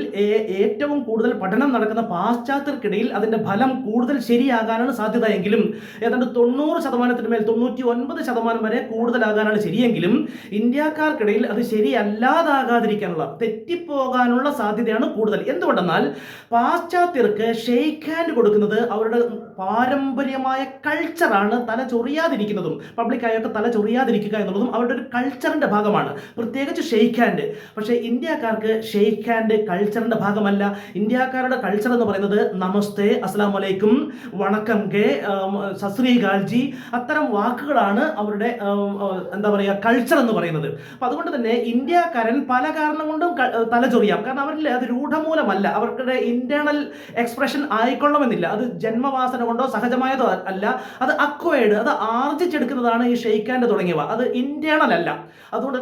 ഏറ്റവും കൂടുതൽ പഠനം നടക്കുന്ന പാശ്ചാത്യർക്കിടയിൽ അതിന്റെ ഫലം കൂടുതൽ ശരിയാകാനാണ് സാധ്യത എങ്കിലും ഏതാണ്ട് തൊണ്ണൂറ് ശതമാനത്തിന് മേൽ തൊണ്ണൂറ്റി ഒൻപത് ശതമാനം വരെ കൂടുതലാകാനാണ് ശരിയെങ്കിലും ഇന്ത്യക്കാർക്കിടയിൽ അത് ശരിയല്ലാതാകാതിരിക്കാനുള്ള തെറ്റിപ്പോകാനുള്ള സാധ്യതയാണ് കൂടുതൽ. എന്തുകൊണ്ടെന്നാൽ പാശ്ചാത്യർക്ക് ഷെയ്ക്ക് ഹാൻഡ് കൊടുക്കുന്നത് അവരുടെ പാരമ്പര്യമായ കൾച്ചറാണ് തല ചൊറിയാതിരിക്കുന്നതും പബ്ലിക്കായൊക്കെ തല ചൊറിയാതിരിക്കുക എന്നുള്ളതും അവരുടെ ഒരു കൾച്ചറിന്റെ ഭാഗമാണ്. പ്രത്യേകിച്ച് ഷെയ്ക്ക് ഹാൻഡ് പക്ഷേ ഇന്ത്യക്കാർക്ക് ഷെയ്ക്ക് ഹാൻഡ് കൾച്ചറിന്റെ ഭാഗമല്ല. ഇന്ത്യക്കാരുടെ കൾച്ചർ എന്ന് പറയുന്നത് നമസ്തേ അസ്സാം വലൈക്കും വണക്കം കെ സശ്രീകാൽജി അത്തരം വാക്കുകളാണ് അവരുടെ എന്താ പറയുക കൾച്ചർ എന്ന് പറയുന്നത്. അപ്പം അതുകൊണ്ട് തന്നെ ഇന്ത്യക്കാരൻ പല കാരണം കൊണ്ടും തല ചൊറിയാം. കാരണം അവരിൽ അത് രൂഢമൂലമല്ല. അവരുടെ ഇന്റേണൽ എക്സ്പ്രഷൻ ആയിക്കൊള്ളണമെന്നില്ല. അത് ജന്മവാസന കൊണ്ടോ സഹജമായതോ അല്ല. അത് അക്വയർഡ് അത് ആർജിച്ചെടുക്കുന്നതാണ് ഈ ഷെയ്ക്കാൻഡ് തുടങ്ങിയവ. അത് ഇന്റേണൽ അല്ല. അതുകൊണ്ട്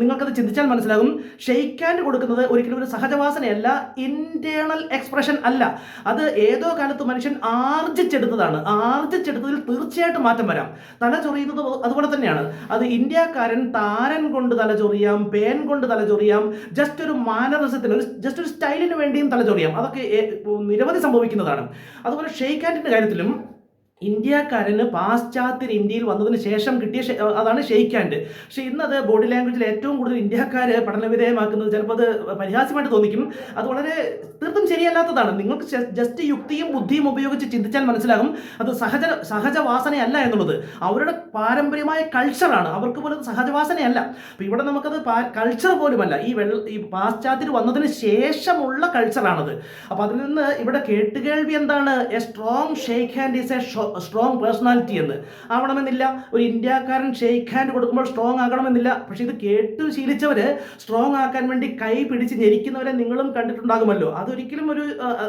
നിങ്ങൾക്കത് ചിന്തിച്ചാൽ മനസ്സിലാകും. ഷെയ്ക്കാൻഡ് കൊടുക്കുന്നത് ഒരിക്കലും ഒരു സഹജവാസനയല്ല ഇന്റേണൽ എക്സ്പ്രഷൻ അല്ല. അത് ഏതോ കാലത്ത് മനുഷ്യൻ ആർജിച്ചെടുത്തതാണ്. ആർജിച്ചെടുത്തതിൽ തീർച്ചയായിട്ടും മാറ്റം വരാം. തല ചൊറിയുന്നത് അതുപോലെ തന്നെയാണ്. അത് ഇന്ത്യക്കാരൻ താരൻ കൊണ്ട് തല ചൊറിയാം പേൻ കൊണ്ട് തല ചൊറിയാം ജസ്റ്റ് ഒരു മാനറിസത്തിന് ഒരു ജസ്റ്റ് ഒരു സ്റ്റൈലിന് വേണ്ടിയും തല ചൊറിയാം. അതൊക്കെ നിരവധി സംഭവിക്കുന്നതാണ്. അതുപോലെ ഷെയ്ക്ക് കാര്യത്തിലും ഇന്ത്യക്കാരന് പാശ്ചാത്യർ ഇന്ത്യയിൽ വന്നതിന് ശേഷം കിട്ടിയ അതാണ് ഷെയ്ക്ക് ഹാൻഡ് പക്ഷേ ഇന്നത് ബോഡി ലാംഗ്വേജിൽ ഏറ്റവും കൂടുതൽ ഇന്ത്യക്കാർ പഠനവിധേയമാക്കുന്നത് ചിലപ്പോൾ അത് പരിഹാസ്യമായിട്ട് തോന്നിക്കും. അത് വളരെ തീർത്തും ശരിയല്ലാത്തതാണ്. നിങ്ങൾക്ക് ജസ്റ്റ് യുക്തിയും ബുദ്ധിയും ഉപയോഗിച്ച് ചിന്തിച്ചാൽ മനസ്സിലാകും. അത് സഹജ സഹജവാസനയല്ല എന്നുള്ളത്. അവരുടെ പാരമ്പര്യമായ കൾച്ചറാണ് അവർക്ക് പോലും സഹജവാസനയല്ല. അപ്പം ഇവിടെ നമുക്കത് കൾച്ചർ പോലുമല്ല. ഈ വെള്ള ഈ പാശ്ചാത്യർ വന്നതിന് ശേഷമുള്ള കൾച്ചറാണത് അപ്പം അതിൽ നിന്ന് ഇവിടെ കേട്ടുകേൾവി എന്താണ്? A strong shake hand is a strong personality എന്ന്. ആവണമെന്നില്ല. ഒരു ഇന്ത്യക്കാരൻ ഷെയ്ക്ക് ഹാൻഡ് കൊടുക്കുമ്പോൾ സ്ട്രോങ് ആകണമെന്നില്ല. പക്ഷെ ഇത് കേട്ട് ശീലിച്ചവർ സ്ട്രോങ് ആക്കാൻ വേണ്ടി കൈ പിടിച്ച് ഞെരിക്കുന്നവരെ നിങ്ങളും കണ്ടിട്ടുണ്ടാകുമല്ലോ. അതൊരിക്കലും ഒരു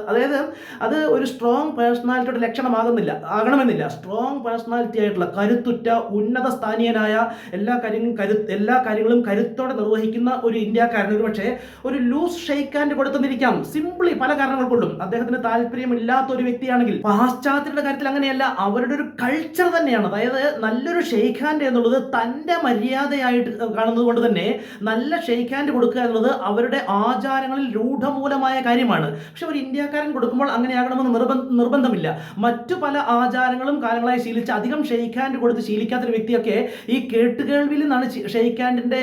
അതായത് അത് ഒരു സ്ട്രോങ് പേഴ്സണാലിറ്റിയുടെ ലക്ഷണമാകുന്നില്ല. ആകണമെന്നില്ല. സ്ട്രോങ് പേഴ്സണാലിറ്റി ആയിട്ടുള്ള കരുത്തുറ്റ ഉന്നത സ്ഥാനീയനായ എല്ലാ കാര്യങ്ങളും കരു എല്ലാ കാര്യങ്ങളും കരുത്തോടെ നിർവഹിക്കുന്ന ഒരു ഇന്ത്യക്കാരൻ. ഒരു പക്ഷേ ഒരു ലൂസ് ഷെയ്ക്ക് ഹാൻഡ് കൊടുത്തെന്നിരിക്കാം സിംപിളി പല കാരണങ്ങൾ കൊണ്ടും. അദ്ദേഹത്തിന് താല്പര്യമില്ലാത്ത ഒരു വ്യക്തിയാണെങ്കിൽ പാശ്ചാത്യരുടെ കാര്യത്തിൽ അങ്ങനെയല്ല. അവരുടെ ഒരു കൾച്ചർ തന്നെയാണ്. അതായത് നല്ലൊരു ഷെയ്ഖ് ഹാൻഡ് എന്നുള്ളത് തന്റെ മര്യാദയായിട്ട് കാണുന്നത് കൊണ്ട് തന്നെ നല്ല ഷെയ്ഖ് ഹാൻഡ് കൊടുക്കുക എന്നുള്ളത് അവരുടെ ആചാരങ്ങളിൽ രൂഢമൂലമായ കാര്യമാണ്. പക്ഷെ ഒരു ഇന്ത്യക്കാരൻ കൊടുക്കുമ്പോൾ അങ്ങനെയാകണമെന്ന് നിർബന്ധ നിർബന്ധമില്ല. മറ്റു പല ആചാരങ്ങളും കാലങ്ങളായി ശീലിച്ച് അധികം ഷെയ്ഖ് ഹാൻഡ് കൊടുത്ത് ശീലിക്കാത്തൊരു വ്യക്തിയൊക്കെ ഈ കേട്ടുകേൾവിയിൽ നിന്നാണ് ഷെയ്ഖ് ഹാൻഡിന്റെ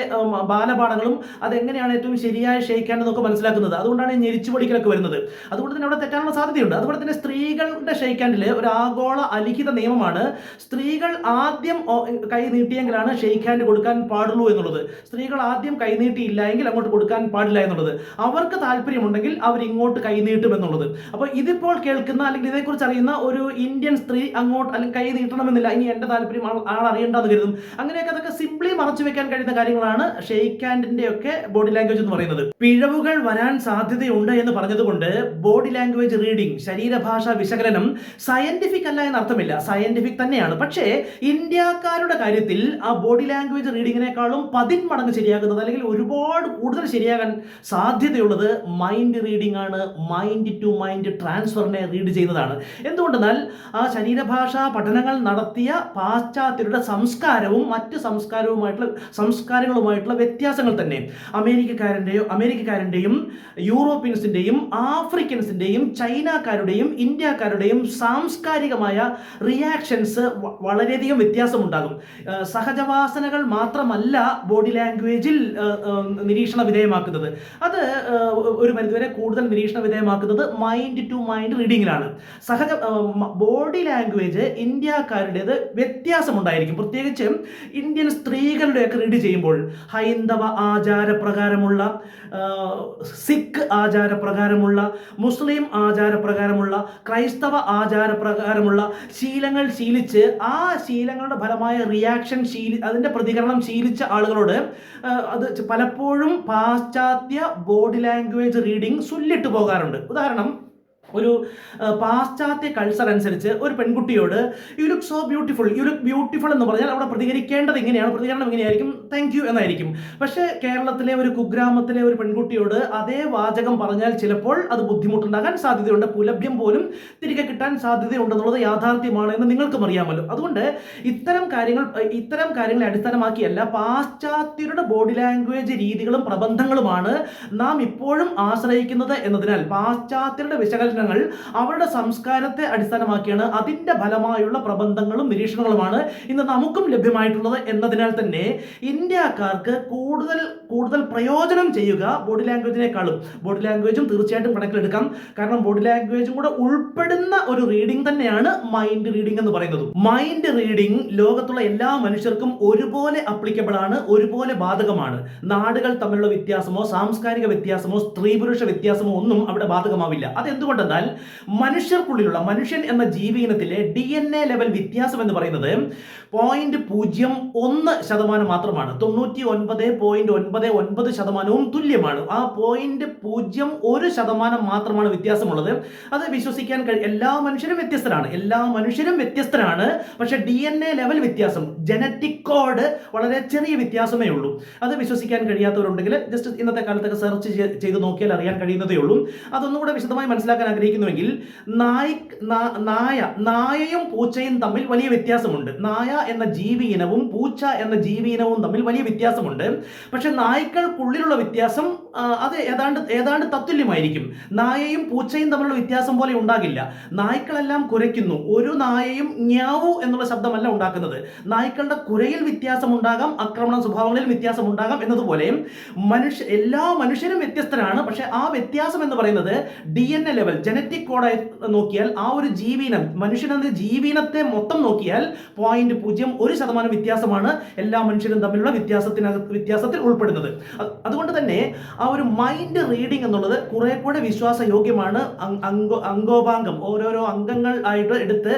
ബാലപാഠങ്ങളും അതെങ്ങനെയാണ് ഏറ്റവും ശരിയായ ഷെയ്ഖ് ഹാൻഡ് എന്നൊക്കെ മനസ്സിലാക്കുന്നത്. അതുകൊണ്ടാണ് ഈ ഞെരിച്ചു പൊടിക്കലൊക്കെ വരുന്നത്. അതുകൊണ്ട് തന്നെ അവിടെ തെറ്റാനുള്ള സാധ്യതയുണ്ട്. അതുപോലെ തന്നെ സ്ത്രീകളുടെ ഷെയ്ഖ് ഹാൻഡിൽ ഒരു ആഗോള അലിഖിത നിയമമാണ്. സ്ത്രീകൾ ആദ്യം കൈ നീട്ടിയെങ്കിലാണ് ഷെയ്ക്ക് ഹാൻഡ് കൊടുക്കാൻ പാടുള്ളൂ എന്നുള്ളത്. സ്ത്രീകൾ ആദ്യം കൈ നീട്ടിയില്ല എങ്കിൽ അങ്ങോട്ട് കൊടുക്കാൻ പാടില്ല എന്നുള്ളത്. അവർക്ക് താല്പര്യമുണ്ടെങ്കിൽ അവർ ഇങ്ങോട്ട് കൈനീട്ടും എന്നുള്ളത്. അപ്പോൾ ഇതിപ്പോൾ കേൾക്കുന്ന അല്ലെങ്കിൽ ഇതേക്കുറിച്ച് അറിയുന്ന ഒരു ഇന്ത്യൻ സ്ത്രീ അങ്ങോട്ട് അല്ലെങ്കിൽ കൈ നീട്ടണമെന്നില്ല. ഇനി എന്റെ താല്പര്യം ആൾ അറിയേണ്ടെന്ന് കരുതും. അങ്ങനെയൊക്കെ അതൊക്കെ സിംപ്ലി മറച്ചു വെക്കാൻ കഴിയുന്ന കാര്യങ്ങളാണ് ഷെയ്ക്ക് ഹാൻഡിന്റെ ഒക്കെ ബോഡി ലാംഗ്വേജ് എന്ന് പറയുന്നത്. പിഴവുകൾ വരാൻ സാധ്യതയുണ്ട് എന്ന് പറഞ്ഞതുകൊണ്ട് ബോഡി ലാംഗ്വേജ് റീഡിംഗ് ശരീരഭാഷ വിശകലനം സയന്റിഫിക് അല്ല എന്ന് അർത്ഥമില്ല സയന്റിഫിക് തന്നെയാണ്. പക്ഷേ ഇന്ത്യക്കാരുടെ കാര്യത്തിൽ ആ ബോഡി ലാംഗ്വേജ് റീഡിങ്ങിനേക്കാളും പതിന്മടങ്ങ് ശരിയാകുന്നത് അല്ലെങ്കിൽ ഒരുപാട് കൂടുതൽ ശരിയാകാൻ സാധ്യതയുള്ളത് മൈൻഡ് റീഡിംഗ് ആണ്. മൈൻഡ് ടു മൈൻഡ് ട്രാൻസ്ഫറിനെ റീഡ് ചെയ്യുന്നതാണ്. എന്തുകൊണ്ടെന്നാൽ ആ ശരീരഭാഷാ പഠനങ്ങൾ നടത്തിയ പാശ്ചാത്യരുടെ സംസ്കാരവും മറ്റ് സംസ്കാരവുമായിട്ടുള്ള സംസ്കാരങ്ങളുമായിട്ടുള്ള വ്യത്യാസങ്ങൾ തന്നെ. അമേരിക്കക്കാരന്റെയോ അമേരിക്കക്കാരന്റെയും യൂറോപ്യൻസിന്റെയും ആഫ്രിക്കൻസിന്റെയും ചൈനക്കാരുടെയും ഇന്ത്യക്കാരുടെയും സാംസ്കാരികമായ റിയാക്ഷൻസ് വളരെയധികം വ്യത്യാസമുണ്ടാകും. സഹജവാസനകൾ മാത്രമല്ല ബോഡി ലാംഗ്വേജിൽ നിരീക്ഷണ വിധേയമാക്കുന്നത്. അത് ഒരു പരിധിവരെ കൂടുതൽ നിരീക്ഷണ വിധേയമാക്കുന്നത് മൈൻഡ് ടു മൈൻഡ് റീഡിങ്ങിലാണ് സഹജ ബോഡി ലാംഗ്വേജ് ഇന്ത്യക്കാരുടേത് വ്യത്യാസമുണ്ടായിരിക്കും. പ്രത്യേകിച്ച് ഇന്ത്യൻ സ്ത്രീകളുടെയൊക്കെ റീഡ് ചെയ്യുമ്പോൾ ഹൈന്ദവ ആചാരപ്രകാരമുള്ള സിഖ് ആചാരപ്രകാരമുള്ള മുസ്ലിം ആചാരപ്രകാരമുള്ള ക്രൈസ്തവ ആചാരപ്രകാരമുള്ള ശീലങ്ങൾ ശീലിച്ച് ആ ശീലങ്ങളുടെ ഫലമായ റിയാക്ഷൻ ശീലി അതിന്റെ പ്രതികരണം ശീലിച്ച ആളുകളോട് അത് പലപ്പോഴും പാശ്ചാത്യ ബോഡി ലാംഗ്വേജ് റീഡിംഗ് സുല്ലിട്ട് പോകാറുണ്ട്. ഉദാഹരണം ഒരു പാശ്ചാത്യ കൾച്ചർ അനുസരിച്ച് ഒരു പെൺകുട്ടിയോട് you look so beautiful you look beautiful എന്ന് പറഞ്ഞാൽ അവിടെ പ്രതികരിക്കേണ്ടത് എങ്ങനെയാണ് പ്രതികരണം ഇങ്ങനെയായിരിക്കും. താങ്ക് യു എന്നായിരിക്കും. പക്ഷേ കേരളത്തിലെ ഒരു കുഗ്രാമത്തിലെ ഒരു പെൺകുട്ടിയോട് അതേ വാചകം പറഞ്ഞാൽ ചിലപ്പോൾ അത് ബുദ്ധിമുട്ടുണ്ടാകാൻ സാധ്യതയുണ്ട്. പുലഭ്യം പോലും തിരികെ കിട്ടാൻ സാധ്യതയുണ്ടെന്നുള്ളത് യാഥാർത്ഥ്യമാണ് എന്ന് നിങ്ങൾക്കും അറിയാമല്ലോ. അതുകൊണ്ട് ഇത്തരം കാര്യങ്ങൾ ഇത്തരം കാര്യങ്ങളെ അടിസ്ഥാനമാക്കിയല്ല പാശ്ചാത്യരുടെ ബോഡി ലാംഗ്വേജ് രീതികളും പ്രബന്ധങ്ങളുമാണ് നാം ഇപ്പോഴും ആശ്രയിക്കുന്നത് എന്നതിനാൽ പാശ്ചാത്യരുടെ വിശകലനങ്ങൾ അവരുടെ സംസ്കാരത്തെ അടിസ്ഥാനമാക്കിയാണ് അതിന്റെ ഫലമായുള്ള പ്രബന്ധങ്ങളും നിരീക്ഷണങ്ങളുമാണ് ഇന്ന് നമുക്കും ലഭ്യമായിട്ടുള്ളത് എന്നതിനാൽ തന്നെ ഇന്ത്യക്കാർക്ക് കൂടുതൽ കൂടുതൽ പ്രയോജനം ചെയ്യുക ബോഡി ലാംഗ്വേജിനേക്കാളും ബോഡി ലാംഗ്വേജും തീർച്ചയായിട്ടും കണക്കിലെടുക്കാം. കാരണം ബോഡി ലാംഗ്വേജും കൂടെ ഉൾപ്പെടുന്ന ഒരു റീഡിംഗ് തന്നെയാണ് മൈൻഡ് റീഡിംഗ് എന്ന് പറയുന്നത്. മൈൻഡ് റീഡിംഗ് ലോകത്തുള്ള എല്ലാ മനുഷ്യർക്കും ഒരുപോലെ അപ്ലിക്കബിൾ ആണ് ഒരുപോലെ ബാധകമാണ്. നാടുകൾ തമ്മിലുള്ള വ്യത്യാസമോ സാംസ്കാരിക വ്യത്യാസമോ സ്ത്രീ പുരുഷ വ്യത്യാസമോ ഒന്നും അവിടെ ബാധകമാവില്ല. അത് എന്തുകൊണ്ടെന്നാൽ മനുഷ്യർക്കുള്ളിലുള്ള മനുഷ്യൻ എന്ന ജീവിനത്തിലെ ഡി എൻ എ ലെവൽ വ്യത്യാസം എന്ന് പറയുന്നത് പോയിന്റ് പൂജ്യം ഒന്ന് ശതമാനം മാത്രമാണ്. തൊണ്ണൂറ്റി ഒൻപത് പോയിന്റ് ഒൻപത് ഒൻപത് ശതമാനവും തുല്യമാണ്. ആ പോയിന്റ് പൂജ്യം ഒരു ശതമാനം മാത്രമാണ് വ്യത്യാസമുള്ളത്. അത് വിശ്വസിക്കാൻ കഴി എല്ലാ മനുഷ്യരും വ്യത്യസ്തരാണ്. എല്ലാ മനുഷ്യരും വ്യത്യസ്തരാണ്. പക്ഷെ ഡി എൻ എ ലെവൽ വ്യത്യാസം ജനറ്റിക് കോഡ് വളരെ ചെറിയ വ്യത്യാസമേ ഉള്ളൂ. അത് വിശ്വസിക്കാൻ കഴിയാത്തവരുണ്ടെങ്കിൽ ജസ്റ്റ് ഇന്നത്തെ കാലത്തൊക്കെ സെർച്ച് ചെയ്ത് നോക്കിയാൽ അറിയാൻ കഴിയുന്നതേ ഉള്ളൂ. അതൊന്നുകൂടെ വിശദമായി മനസ്സിലാക്കാൻ ആഗ്രഹിക്കുന്നുവെങ്കിൽ നായ് നായ നായയും പൂച്ചയും തമ്മിൽ വലിയ വ്യത്യാസമുണ്ട്. നായ എന്ന ജീവി ഇനവും പൂച്ച എന്ന ജീവി ഇനവും തമ്മിൽ വലിയ വ്യത്യാസമുണ്ട്. പക്ഷെ നായ്ക്കൾക്കുള്ളിലുള്ള വ്യത്യാസം അത് ഏതാണ്ട് ഏതാണ്ട് തത്തുല്യമായിരിക്കും. നായയും പൂച്ചയും തമ്മിലുള്ള വ്യത്യാസം പോലെ ഉണ്ടാകില്ല. നായ്ക്കളെല്ലാം കുരയ്ക്കുന്നു. ഒരു നായയും ഞാവു എന്നുള്ള ശബ്ദമല്ല ഉണ്ടാക്കുന്നത്. നായ്ക്കളുടെ കുരയിൽ വ്യത്യാസം ഉണ്ടാകാം ആക്രമണ സ്വഭാവങ്ങളിൽ വ്യത്യാസം ഉണ്ടാകാം എന്നതുപോലെ മനുഷ്യ എല്ലാ മനുഷ്യരും വ്യത്യസ്തരാണ്. പക്ഷെ ആ വ്യത്യാസം എന്ന് പറയുന്നത് D N A level genetic കോഡായി നോക്കിയാൽ ആ ഒരു ജീവീനം മനുഷ്യനെന്ന ജീവീനത്തെ മൊത്തം നോക്കിയാൽ പോയിന്റ് പൂജ്യം ഒരു ശതമാനം വ്യത്യാസമാണ്. എല്ലാ മനുഷ്യരും തമ്മിലുള്ള വ്യത്യാസത്തിനകത്ത് വ്യത്യാസത്തിൽ ഉൾപ്പെടുന്നത്. അതുകൊണ്ട് തന്നെ ആ ഒരു മൈൻഡ് റീഡിംഗ് എന്നുള്ളത് കുറെ കൂടെ വിശ്വാസയോഗ്യമാണ്. അംഗോ അംഗോപാംഗം. ഓരോരോ അംഗങ്ങൾ ആയിട്ട് എടുത്ത്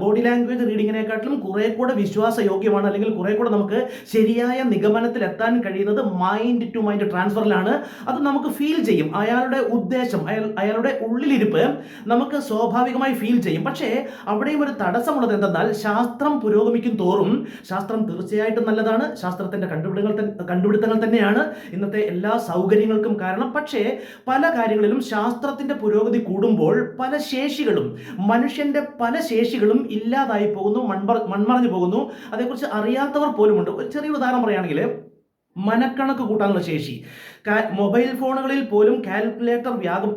ബോഡി ലാംഗ്വേജ് റീഡിങ്ങിനെക്കാട്ടിലും കുറെ കൂടെ വിശ്വാസയോഗ്യമാണ്. അല്ലെങ്കിൽ കുറെ കൂടെ നമുക്ക് ശരിയായ നിഗമനത്തിൽ എത്താൻ കഴിയുന്നത് മൈൻഡ് ടു മൈൻഡ് ട്രാൻസ്ഫറിലാണ് അത് നമുക്ക് ഫീൽ ചെയ്യും. അയാളുടെ ഉദ്ദേശം അയാൾ അയാളുടെ ഉള്ളിലിരിപ്പ് നമുക്ക് സ്വാഭാവികമായി ഫീൽ ചെയ്യും. പക്ഷേ അവിടെയും ഒരു തടസ്സമുള്ളത് എന്തെന്നാൽ ശാസ്ത്രം പുരോഗമിക്കും തോറും ശാസ്ത്രം തീർച്ചയായിട്ടും നല്ലതാണ്. ശാസ്ത്രത്തിന്റെ കണ്ടുപിടുത്തങ്ങൾ കണ്ടുപിടുത്തങ്ങൾ തന്നെയാണ് ഇന്നത്തെ എല്ലാ സൗകര്യങ്ങൾക്കും കാരണം. പക്ഷേ പല കാര്യങ്ങളിലും ശാസ്ത്രത്തിന്റെ പുരോഗതി കൂടുമ്പോൾ പല ശേഷികളും മനുഷ്യന്റെ പല ശേഷികളും ഇല്ലാതായി പോകുന്നു മൺമറ മൺമറഞ്ഞു പോകുന്നു. അതേക്കുറിച്ച് അറിയാത്തവർ പോലുമുണ്ട്. ഒരു ചെറിയ ഉദാഹരണം പറയുകയാണെങ്കിൽ മനക്കണക്ക് കൂട്ടാനുള്ള ശേഷി. മൊബൈൽ ഫോണുകളിൽ പോലും കാൽക്കുലേറ്റർ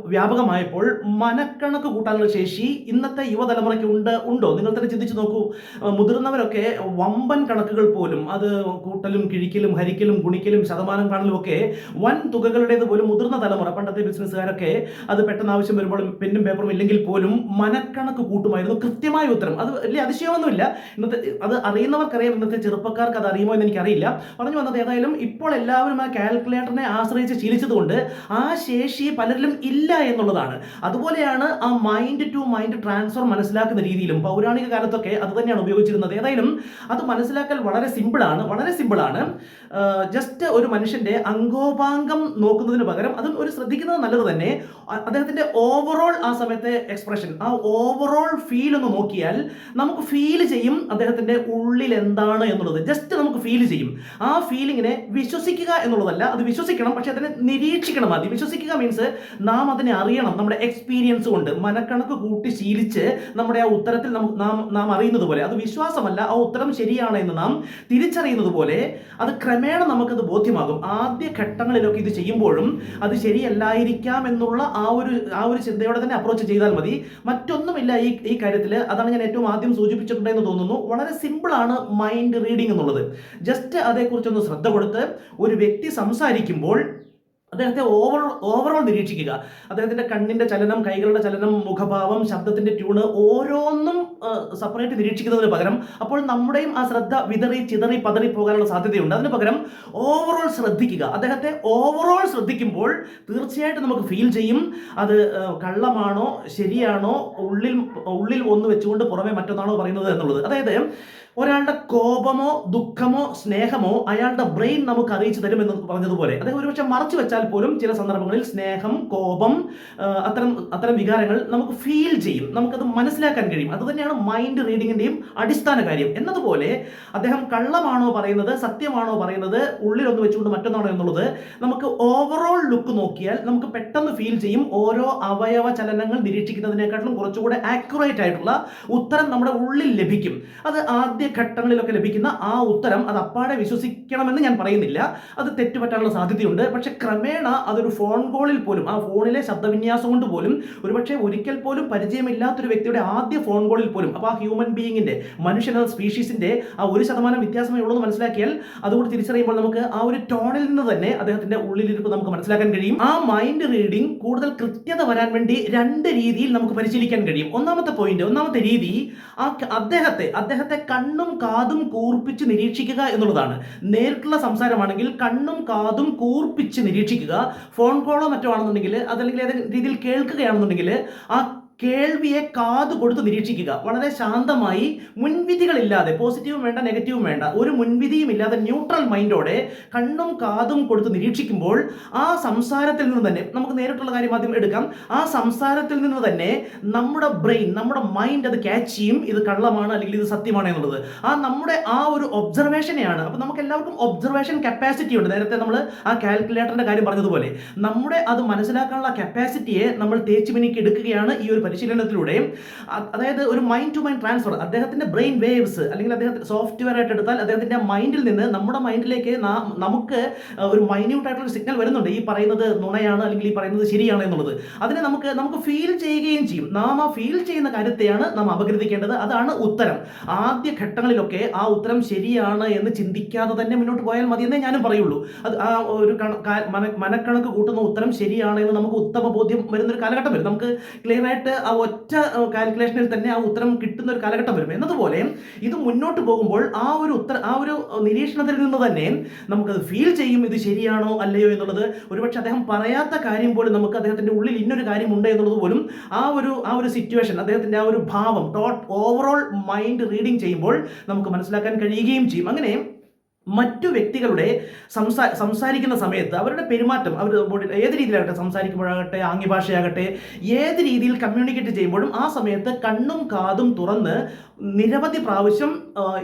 വ്യാപകമായപ്പോൾ മനക്കണക്ക് കൂട്ടാനുള്ള ശേഷി ഇന്നത്തെ യുവതലമുറയ്ക്ക് ഉണ്ട് ഉണ്ടോ? നിങ്ങൾ തന്നെ ചിന്തിച്ചു നോക്കൂ. മുതിർന്നവരൊക്കെ വമ്പൻ കണക്കുകൾ പോലും അത് കൂട്ടലും കിഴിക്കലും ഹരിക്കലും ഗുണിക്കലും ശതമാനം കാണലും ഒക്കെ വൻ തുകകളുടേത് പോലും മുതിർന്ന തലമുറ പണ്ടത്തെ ബിസിനസ്സുകാരൊക്കെ അത് പെട്ടെന്ന് ആവശ്യം വരുമ്പോൾ പെന്നും പേപ്പറും ഇല്ലെങ്കിൽ പോലും മനക്കണക്ക് കൂട്ടുമായിരുന്നു. കൃത്യമായ ഉത്തരം. അത് വലിയ അതിശയമൊന്നുമില്ല. ഇന്നത്തെ അത് അറിയുന്നവർക്കറിയാം. ഇന്നത്തെ ചെറുപ്പക്കാർക്ക് അത് അറിയുമോ എന്ന് എനിക്കറിയില്ല. പറഞ്ഞു വന്നത് ഏതായാലും ഇപ്പോൾ എല്ലാവരും ആ കാൽക്കുലേറ്ററിനെ ആശ്രയിച്ച് ശീലിച്ചതുകൊണ്ട് ആ ശേഷി പലരിലും ഇല്ല എന്നുള്ളതാണ്. അതുപോലെയാണ് ആ മൈൻഡ് ടു മൈൻഡ് ട്രാൻസ്ഫർ മനസ്സിലാക്കുന്ന രീതിയിലും പൗരാണിക കാലത്തൊക്കെ അത് തന്നെയാണ് ഉപയോഗിച്ചിരുന്നത്. ഏതായാലും അത് മനസ്സിലാക്കൽ വളരെ സിമ്പിളാണ് വളരെ സിമ്പിളാണ് ജസ്റ്റ് ഒരു മനുഷ്യന്റെ അംഗോപാംഗം നോക്കുന്നതിന് പകരം അതും ഒരു ശ്രദ്ധിക്കുന്നത് നല്ലത് തന്നെ. അദ്ദേഹത്തിന്റെ ഓവറോൾ ആ സമയത്തെ എക്സ്പ്രഷൻ ആ ഓവറോൾ ഫീൽ ഒന്ന് നോക്കിയാൽ നമുക്ക് ഫീൽ ചെയ്യും അദ്ദേഹത്തിന്റെ ഉള്ളിൽ എന്താണ് എന്നുള്ളത്. ജസ്റ്റ് നമുക്ക് ഫീൽ ചെയ്യും. ആ ഫീലിങ്ങിനെ വിശ്വസിക്കുക എന്നുള്ളതല്ല അത് വിശ്വസിക്കണം പക്ഷെ അതിനെ നിരീക്ഷിക്കണം മതി വിശ്വസിക്കുക മീൻസ് നാം അതിനെ അറിയണം. നമ്മുടെ എക്സ്പീരിയൻസ് കൊണ്ട് മനക്കണക്ക് കൂട്ടി ശീലിച്ച് നമ്മുടെ ആ ഉത്തരത്തിൽ നാം നാം അറിയുന്നത് പോലെ അത് വിശ്വാസമല്ല ആ ഉത്തരം ശരിയാണ് എന്ന് നാം തിരിച്ചറിയുന്നത് പോലെ അത് ക്രമേണ നമുക്കത് ബോധ്യമാകും. ആദ്യ ഘട്ടങ്ങളിലൊക്കെ ഇത് ചെയ്യുമ്പോഴും അത് ശരിയല്ലായിരിക്കാം എന്നുള്ള ആ ഒരു ആ ഒരു ചിന്തയോടെ തന്നെ അപ്രോച്ച് ചെയ്താൽ മതി. മറ്റൊന്നുമില്ല ഈ ഈ കാര്യത്തിൽ അതാണ് ഞാൻ ഏറ്റവും ആദ്യം സൂചിപ്പിച്ചിട്ടുണ്ടെന്ന് തോന്നുന്നു. വളരെ സിമ്പിളാണ് മൈൻഡ് റീഡിംഗ് എന്നുള്ളത്. ജസ്റ്റ് അതേക്കുറിച്ചൊന്ന് ശ്രദ്ധ കൊടുത്ത് ഒരു വ്യക്തി സംസാരിക്കുമ്പോൾ അദ്ദേഹത്തെ ഓവർ ഓവറോൾ നിരീക്ഷിക്കുക. അദ്ദേഹത്തിന്റെ കണ്ണിന്റെ ചലനം കൈകളുടെ ചലനം മുഖഭാവം ശബ്ദത്തിന്റെ ട്യൂണ് ഓരോന്നും സെപ്പറേറ്റ് നിരീക്ഷിക്കുന്നതിന് പകരം അപ്പോൾ നമ്മുടെയും ആ ശ്രദ്ധ വിതറി ചിതറി പതറി പോകാനുള്ള സാധ്യതയുണ്ട്. അതിന് പകരം ഓവറോൾ ശ്രദ്ധിക്കുക. അദ്ദേഹത്തെ ഓവറോൾ ശ്രദ്ധിക്കുമ്പോൾ തീർച്ചയായിട്ടും നമുക്ക് ഫീൽ ചെയ്യും. അത് കള്ളമാണോ ശരിയാണോ ഉള്ളിൽ ഉള്ളിൽ ഒന്ന് വെച്ചുകൊണ്ട് പുറമെ മറ്റൊന്നാണോ പറയുന്നത് എന്നുള്ളത്. അതായത് ഒരാളുടെ കോപമോ ദുഃഖമോ സ്നേഹമോ അയാളുടെ ബ്രെയിൻ നമുക്ക് അറിയിച്ചു തരും എന്ന് പറഞ്ഞതുപോലെ. അദ്ദേഹം ഒരുപക്ഷെ മറച്ചു വെച്ചാൽ പോലും ചില സന്ദർഭങ്ങളിൽ സ്നേഹം കോപം അത്തരം അത്തരം വികാരങ്ങൾ നമുക്ക് ഫീൽ ചെയ്യും. നമുക്കത് മനസ്സിലാക്കാൻ കഴിയും. അത് തന്നെയാണ് മൈൻഡ് റീഡിങ്ങിന്റെയും അടിസ്ഥാന കാര്യം. എന്നതുപോലെ അദ്ദേഹം കള്ളമാണോ പറയുന്നത് സത്യമാണോ പറയുന്നത് ഉള്ളിലൊന്ന് വെച്ചുകൊണ്ട് മറ്റൊന്നാണോ എന്നുള്ളത് നമുക്ക് ഓവറോൾ ലുക്ക് നോക്കിയാൽ നമുക്ക് പെട്ടെന്ന് ഫീൽ ചെയ്യും. ഓരോ അവയവ ചലനങ്ങൾ നിരീക്ഷിക്കുന്നതിനെക്കാട്ടിലും കുറച്ചുകൂടെ ആക്യുറേറ്റ് ആയിട്ടുള്ള ഉത്തരം നമ്മുടെ ഉള്ളിൽ ലഭിക്കും. അത് ആദ്യ ഘട്ടങ്ങളിലൊക്കെ ലഭിക്കുന്ന ആ ഉത്തരം അത് അപ്പാടെ വിശ്വസിക്കണമെന്ന് ഞാൻ പറയുന്നില്ല. അത് തെറ്റുപറ്റാനുള്ള സാധ്യതയുണ്ട്. പക്ഷെ ക്രമേണ അതൊരു ഫോൺ കോളിൽ പോലും ആ ഫോണിലെ ശബ്ദവിന്യാസം കൊണ്ട് പോലും ഒരുപക്ഷെ ഒരിക്കൽ പോലും പരിചയമില്ലാത്തൊരു വ്യക്തിയുടെ ആദ്യ ഫോൺ കോളിൽ പോലും അപ്പോൾ ആ ഹ്യൂമൻ ബീയിങ്ങിന്റെ മനുഷ്യൻ എന്ന സ്പീഷീസിന്റെ ആ ഒരു ശതമാനം വ്യത്യാസമേ ഉള്ളൂ എന്ന് മനസ്സിലാക്കിയാൽ അതുകൂടി തിരിച്ചറിയുമ്പോൾ നമുക്ക് ആ ഒരു ടോണിൽ നിന്ന് തന്നെ അദ്ദേഹത്തിന്റെ ഉള്ളിലിരിപ്പ് നമുക്ക് മനസ്സിലാക്കാൻ കഴിയും. ആ മൈൻഡ് റീഡിംഗ് കൂടുതൽ കൃത്യത വരാൻ വേണ്ടി രണ്ട് രീതിയിൽ നമുക്ക് പരിശീലിക്കാൻ കഴിയും. ഒന്നാമത്തെ പോയിന്റ് ഒന്നാമത്തെ രീതി ആ അദ്ദേഹത്തെ അദ്ദേഹത്തെ അദ്ദേഹത്തെ കണ്ണും കാതും കൂർപ്പിച്ച് നിരീക്ഷിക്കുക എന്നുള്ളതാണ്. നേരിട്ടുള്ള സംസാരമാണെങ്കിൽ കണ്ണും കാതും കൂർപ്പിച്ച് നിരീക്ഷിക്കുക. ഫോൺ കോളോ മറ്റോ ആണെന്നുണ്ടെങ്കിൽ അതല്ലെങ്കിൽ ഏതെങ്കിലും രീതിയിൽ കേൾക്കുകയാണെന്നുണ്ടെങ്കിൽ ആ കേൾവിയെ കാത് കൊടുത്ത് നിരീക്ഷിക്കുക. വളരെ ശാന്തമായി മുൻവിധികളില്ലാതെ പോസിറ്റീവും വേണ്ട നെഗറ്റീവും വേണ്ട ഒരു മുൻവിധിയും ഇല്ലാതെ ന്യൂട്രൽ മൈൻഡോടെ കണ്ണും കാതും കൊടുത്ത് നിരീക്ഷിക്കുമ്പോൾ ആ സംസാരത്തിൽ നിന്ന് തന്നെ നമുക്ക് നേരിട്ടുള്ള കാര്യം ആദ്യം എടുക്കാം. ആ സംസാരത്തിൽ നിന്ന് തന്നെ നമ്മുടെ ബ്രെയിൻ നമ്മുടെ മൈൻഡ് അത് ക്യാച്ച് ചെയ്യും ഇത് കള്ളമാണ് അല്ലെങ്കിൽ ഇത് സത്യമാണ് എന്നുള്ളത്. ആ നമ്മുടെ ആ ഒരു ഒബ്സർവേഷനെയാണ് അപ്പോൾ നമുക്ക് എല്ലാവർക്കും ഒബ്സർവേഷൻ കപ്പാസിറ്റി ഉണ്ട്. നേരത്തെ നമ്മൾ ആ കാൽക്കുലേറ്ററിന്റെ കാര്യം പറഞ്ഞതുപോലെ. നമ്മുടെ അത് മനസ്സിലാക്കാനുള്ള കപ്പാസിറ്റിയെ നമ്മൾ തേച്ച് മിനിക്ക് എടുക്കുകയാണ് ഈ ഒരു പരിശീലനത്തിലൂടെ അ- അതായത് ഒരു മൈൻഡ് ടു മൈൻഡ് ട്രാൻസ്ഫർ അദ്ദേഹത്തിന്റെ ബ്രെയിൻ വേവ്സ് അല്ലെങ്കിൽ അദ്ദേഹത്തിന്റെ സോഫ്റ്റ്വെയർ ആയിട്ട് എടുത്താൽ അദ്ദേഹത്തിന്റെ മൈൻഡിൽ നിന്ന് നമ്മുടെ മൈൻഡിലേക്ക് നമുക്ക് ഒരു മൈന്യൂട്ട് ആയിട്ടുള്ള സിഗ്നൽ വരുന്നുണ്ട്. ഈ പറയുന്നത് നുണയാണ് അല്ലെങ്കിൽ ഈ പറയുന്നത് ശരിയാണ് എന്നുള്ളത്. അതിനെ നമുക്ക് നമുക്ക് ഫീൽ ചെയ്യുകയും ചെയ്യും. നാം ആ ഫീൽ ചെയ്യുന്ന കാര്യത്തെയാണ് നാം അപഗ്രഥിക്കേണ്ടത്. അതാണ് ഉത്തരം. ആദ്യ ഘട്ടങ്ങളിലൊക്കെ ആ ഉത്തരം ശരിയാണ് എന്ന് ചിന്തിക്കാതെ തന്നെ മുന്നോട്ട് പോയാൽ മതി എന്നേ ഞാനും പറയുള്ളൂ. അത് ആ ഒരു മനക്കണക്ക് കൂട്ടുന്ന ഉത്തരം ശരിയാണ് എന്ന് നമുക്ക് ഉത്തമ ബോധ്യം വരുന്ന ഒരു കാലഘട്ടം വരും. നമുക്ക് ക്ലിയർ ആയിട്ട് ആ ഒറ്റ കാൽക്കുലേഷനിൽ തന്നെ ആ ഉത്തരം കിട്ടുന്ന ഒരു കാലഘട്ടം വരും എന്നതുപോലെ ഇത് മുന്നോട്ട് പോകുമ്പോൾ ആ ഒരു ഉത്തര ആ ഒരു നിരീക്ഷണത്തിൽ നിന്ന് തന്നെ നമുക്കത് ഫീൽ ചെയ്യും ഇത് ശരിയാണോ അല്ലയോ എന്നുള്ളത്. ഒരുപക്ഷെ അദ്ദേഹം പറയാത്ത കാര്യം പോലും നമുക്ക് അദ്ദേഹത്തിന്റെ ഉള്ളിൽ ഇന്നൊരു കാര്യമുണ്ട് എന്നുള്ളത് പോലും ആ ഒരു ആ ഒരു സിറ്റുവേഷൻ അദ്ദേഹത്തിന്റെ ആ ഒരു ഭാവം ടോട്ട് ഓവറോൾ മൈൻഡ് റീഡിങ് ചെയ്യുമ്പോൾ നമുക്ക് മനസ്സിലാക്കാൻ കഴിയുകയും ചെയ്യും. അങ്ങനെ മറ്റു വ്യക്തികളുടെ സംസാ സംസാരിക്കുന്ന സമയത്ത് അവരുടെ പെരുമാറ്റം അവർ ഏത് രീതിയിലാകട്ടെ സംസാരിക്കുമ്പോഴാകട്ടെ ആംഗ്യഭാഷയാകട്ടെ ഏത് രീതിയിൽ കമ്മ്യൂണിക്കേറ്റ് ചെയ്യുമ്പോഴും ആ സമയത്ത് കണ്ണും കാതും തുറന്ന് നിരവധി പ്രാവശ്യം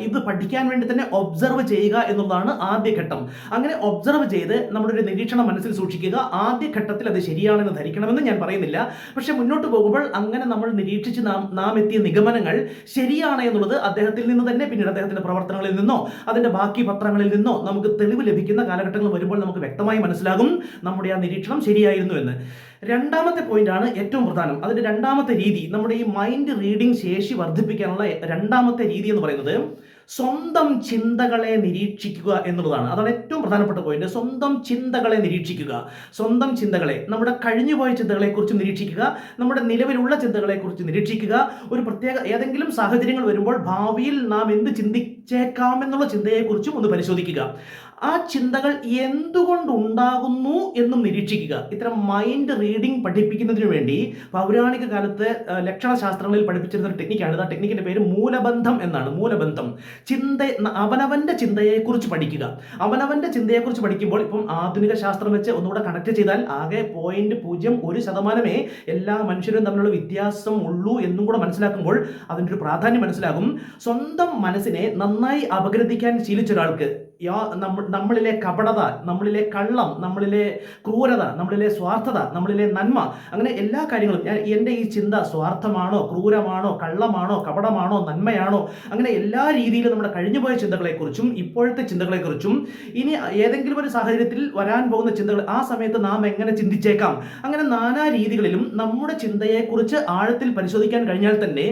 ഇത് പഠിക്കാൻ വേണ്ടി തന്നെ ഒബ്സർവ് ചെയ്യുക എന്നുള്ളതാണ് ആദ്യ ഘട്ടം. അങ്ങനെ ഒബ്സർവ് ചെയ്ത് നമ്മുടെ ഒരു നിരീക്ഷണം മനസ്സിൽ സൂക്ഷിക്കുക. ആദ്യ ഘട്ടത്തിൽ അത് ശരിയാണെന്ന് ധരിക്കണമെന്ന് ഞാൻ പറയുന്നില്ല. പക്ഷെ മുന്നോട്ട് പോകുമ്പോൾ അങ്ങനെ നമ്മൾ നിരീക്ഷിച്ച് നാം നാം എത്തിയ നിഗമനങ്ങൾ ശരിയാണ് എന്നുള്ളത് അദ്ദേഹത്തിൽ നിന്ന് തന്നെ പിന്നീട് അദ്ദേഹത്തിന്റെ പ്രവർത്തനങ്ങളിൽ നിന്നോ അതിന്റെ ബാക്കി പത്രങ്ങളിൽ നിന്നോ നമുക്ക് തെളിവ് ലഭിക്കുന്ന കാലഘട്ടങ്ങൾ വരുമ്പോൾ നമുക്ക് വ്യക്തമായി മനസ്സിലാകും നമ്മുടെ ആ നിരീക്ഷണം ശരിയായിരുന്നു എന്ന്. രണ്ടാമത്തെ പോയിന്റ് ആണ് ഏറ്റവും പ്രധാനം. അതിന്റെ രണ്ടാമത്തെ രീതി നമ്മുടെ ഈ മൈൻഡ് റീഡിംഗ് ശേഷി വർദ്ധിപ്പിക്കാനുള്ള രണ്ടാമത്തെ രീതി എന്ന് പറയുന്നത് സ്വന്തം ചിന്തകളെ നിരീക്ഷിക്കുക എന്നുള്ളതാണ്. അതാണ് ഏറ്റവും പ്രധാനപ്പെട്ട പോയിന്റ് സ്വന്തം ചിന്തകളെ നിരീക്ഷിക്കുക. സ്വന്തം ചിന്തകളെ നമ്മുടെ കഴിഞ്ഞുപോയ ചിന്തകളെക്കുറിച്ച് നിരീക്ഷിക്കുക നമ്മുടെ നിലവിലുള്ള ചിന്തകളെക്കുറിച്ച് നിരീക്ഷിക്കുക. ഒരു പ്രത്യേക ഏതെങ്കിലും സാഹചര്യങ്ങൾ വരുമ്പോൾ ഭാവിയിൽ നാം എന്ത് ചിന്തിച്ചേക്കാമെന്നുള്ള ചിന്തയെക്കുറിച്ചും ഒന്ന് പരിശോധിക്കുക. ആ ചിന്തകൾ എന്തുകൊണ്ടുണ്ടാകുന്നു എന്ന് നിരീക്ഷിക്കുക. ഇത്തരം മൈൻഡ് റീഡിംഗ് പഠിപ്പിക്കുന്നതിന് വേണ്ടി പൗരാണിക കാലത്ത് ലക്ഷണശാസ്ത്രങ്ങളിൽ പഠിപ്പിച്ചിരുന്ന ഒരു ടെക്നിക്കാണ് ആ ടെക്നിക്കിന്റെ പേര് മൂലബന്ധം എന്നാണ്. മൂലബന്ധം. ചിന്ത അവനവന്റെ ചിന്തയെക്കുറിച്ച് പഠിക്കുക. അവനവന്റെ ചിന്തയെക്കുറിച്ച് പഠിക്കുമ്പോൾ ഇപ്പം ആധുനിക ശാസ്ത്രം വെച്ച് ഒന്നുകൂടെ കണക്ട് ചെയ്താൽ ആകെ പോയിന്റ് പൂജ്യം ഒരു ശതമാനമേ എല്ലാ മനുഷ്യരും തമ്മിലുള്ള വ്യത്യാസം ഉള്ളൂ എന്നും കൂടെ മനസ്സിലാക്കുമ്പോൾ അതിന്റെ ഒരു പ്രാധാന്യം മനസ്സിലാകും. സ്വന്തം മനസ്സിനെ നന്നായി അപഗ്രഥിക്കാൻ ശീലിച്ച ഒരാൾക്ക് യാ നമ്മ നമ്മളിലെ കപടത നമ്മളിലെ കള്ളം നമ്മളിലെ ക്രൂരത നമ്മളിലെ സ്വാർത്ഥത നമ്മളിലെ നന്മ അങ്ങനെ എല്ലാ കാര്യങ്ങളും ഞാൻ എന്റെ ഈ ചിന്ത സ്വാർത്ഥമാണോ ക്രൂരമാണോ കള്ളമാണോ കപടമാണോ നന്മയാണോ അങ്ങനെ എല്ലാ രീതിയിലും നമ്മുടെ കഴിഞ്ഞുപോയ ചിന്തകളെക്കുറിച്ചും ഇപ്പോഴത്തെ ചിന്തകളെക്കുറിച്ചും ഇനി ഏതെങ്കിലും ഒരു സാഹചര്യത്തിൽ വരാൻ പോകുന്ന ചിന്തകൾ ആ സമയത്ത് നാം എങ്ങനെ ചിന്തിച്ചേക്കാം? അങ്ങനെ നാനാ രീതികളിലും നമ്മുടെ ചിന്തയെക്കുറിച്ച് ആഴത്തിൽ പരിശോധിക്കാൻ കഴിഞ്ഞാൽ തന്നെ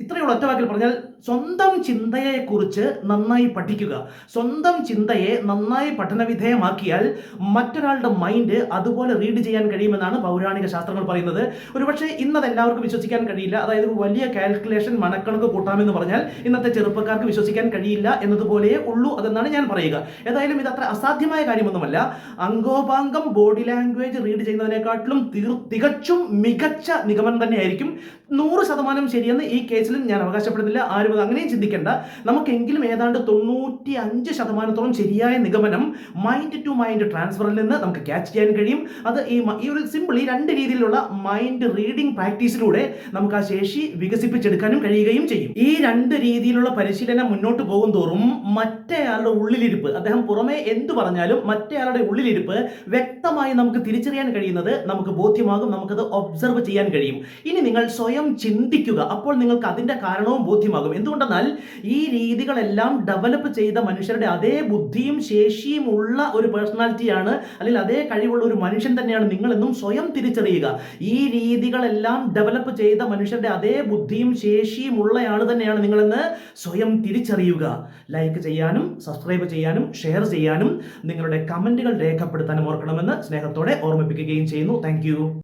ഇത്രയുള്ള ഒറ്റവാക്കിൽ പറഞ്ഞാൽ സ്വന്തം ചിന്തയെക്കുറിച്ച് നന്നായി പഠിക്കുക. സ്വന്തം ചിന്തയെ നന്നായി പഠനവിധേയമാക്കിയാൽ മറ്റൊരാളുടെ മൈൻഡ് അതുപോലെ റീഡ് ചെയ്യാൻ കഴിയുമെന്നാണ് പൗരാണിക ശാസ്ത്രങ്ങൾ പറയുന്നത്. ഒരുപക്ഷെ ഇന്നത് എല്ലാവർക്കും വിശ്വസിക്കാൻ കഴിയില്ല. അതായത് ഒരു വലിയ കാൽക്കുലേഷൻ മണക്കണക്ക് കൂട്ടാമെന്ന് പറഞ്ഞാൽ ഇന്നത്തെ ചെറുപ്പക്കാർക്ക് വിശ്വസിക്കാൻ കഴിയില്ല എന്നതുപോലെയേ ഉള്ളൂ അതെന്നാണ് ഞാൻ പറയുക. ഏതായാലും ഇത് അത്ര അസാധ്യമായ കാര്യമൊന്നുമല്ല. അംഗോപാംഗം ബോഡി ലാംഗ്വേജ് റീഡ് ചെയ്യുന്നതിനെക്കാട്ടിലും തികച്ചും മികച്ച നിഗമനം തന്നെയായിരിക്കും. നൂറ് ശതമാനം ശരിയെന്ന് ഈ കേസിലും ഞാൻ അവകാശപ്പെടുന്നില്ല. ആരും അത് അങ്ങനെയും ചിന്തിക്കേണ്ട. നമുക്കെങ്കിലും ഏതാണ്ട് തൊണ്ണൂറ്റി അഞ്ച് ശതമാനത്തോളം ശരിയായ നിഗമനം മൈൻഡ് ടു മൈൻഡ് ട്രാൻസ്ഫറിൽ നിന്ന് നമുക്ക് ക്യാച്ച് ചെയ്യാൻ കഴിയും. അത് ഈ ഈ ഒരു സിമ്പിൾ ഈ രണ്ട് രീതിയിലുള്ള മൈൻഡ് റീഡിംഗ് പ്രാക്ടീസിലൂടെ നമുക്ക് ആ ശേഷി വികസിപ്പിച്ചെടുക്കാനും കഴിയുകയും ചെയ്യും. ഈ രണ്ട് രീതിയിലുള്ള പരിശീലനം മുന്നോട്ട് പോകും തോറും മറ്റേയാളുടെ ഉള്ളിലിരിപ്പ് അദ്ദേഹം പുറമെ എന്തു പറഞ്ഞാലും മറ്റേയാളുടെ ഉള്ളിലിരിപ്പ് വ്യക്തമായി നമുക്ക് തിരിച്ചറിയാൻ കഴിയുന്നത് നമുക്ക് ബോധ്യമാകും നമുക്കത് ഒബ്സർവ് ചെയ്യാൻ കഴിയും. ഇനി നിങ്ങൾ സ്വയം ചിന്തിക്കുക. അപ്പോൾ നിങ്ങൾക്ക് അതിന്റെ കാരണവും ബോധ്യമാകും. എന്തുകൊണ്ടെന്നാൽ ഈ രീതികളെല്ലാം ഡെവലപ്പ് ചെയ്ത മനുഷ്യരുടെ അതേ ബുദ്ധിയും ശേഷിയും ഉള്ള ഒരു പേഴ്സണാലിറ്റിയാണ് അല്ലെങ്കിൽ അതേ കഴിവുള്ള ഒരു മനുഷ്യൻ തന്നെയാണ് നിങ്ങളെന്നും സ്വയം തിരിച്ചറിയുക. ഈ രീതികളെല്ലാം ഡെവലപ്പ് ചെയ്ത മനുഷ്യരുടെ അതേ ബുദ്ധിയും ശേഷിയും ഉള്ളയാൾ തന്നെയാണ് നിങ്ങളെന്ന് സ്വയം തിരിച്ചറിയുക. ലൈക്ക് ചെയ്യാനും സബ്സ്ക്രൈബ് ചെയ്യാനും ഷെയർ ചെയ്യാനും നിങ്ങളുടെ കമന്റുകൾ രേഖപ്പെടുത്താനും ഓർക്കണമെന്ന് സ്നേഹത്തോടെ ഓർമ്മിപ്പിക്കുകയും ചെയ്യുന്നു. താങ്ക്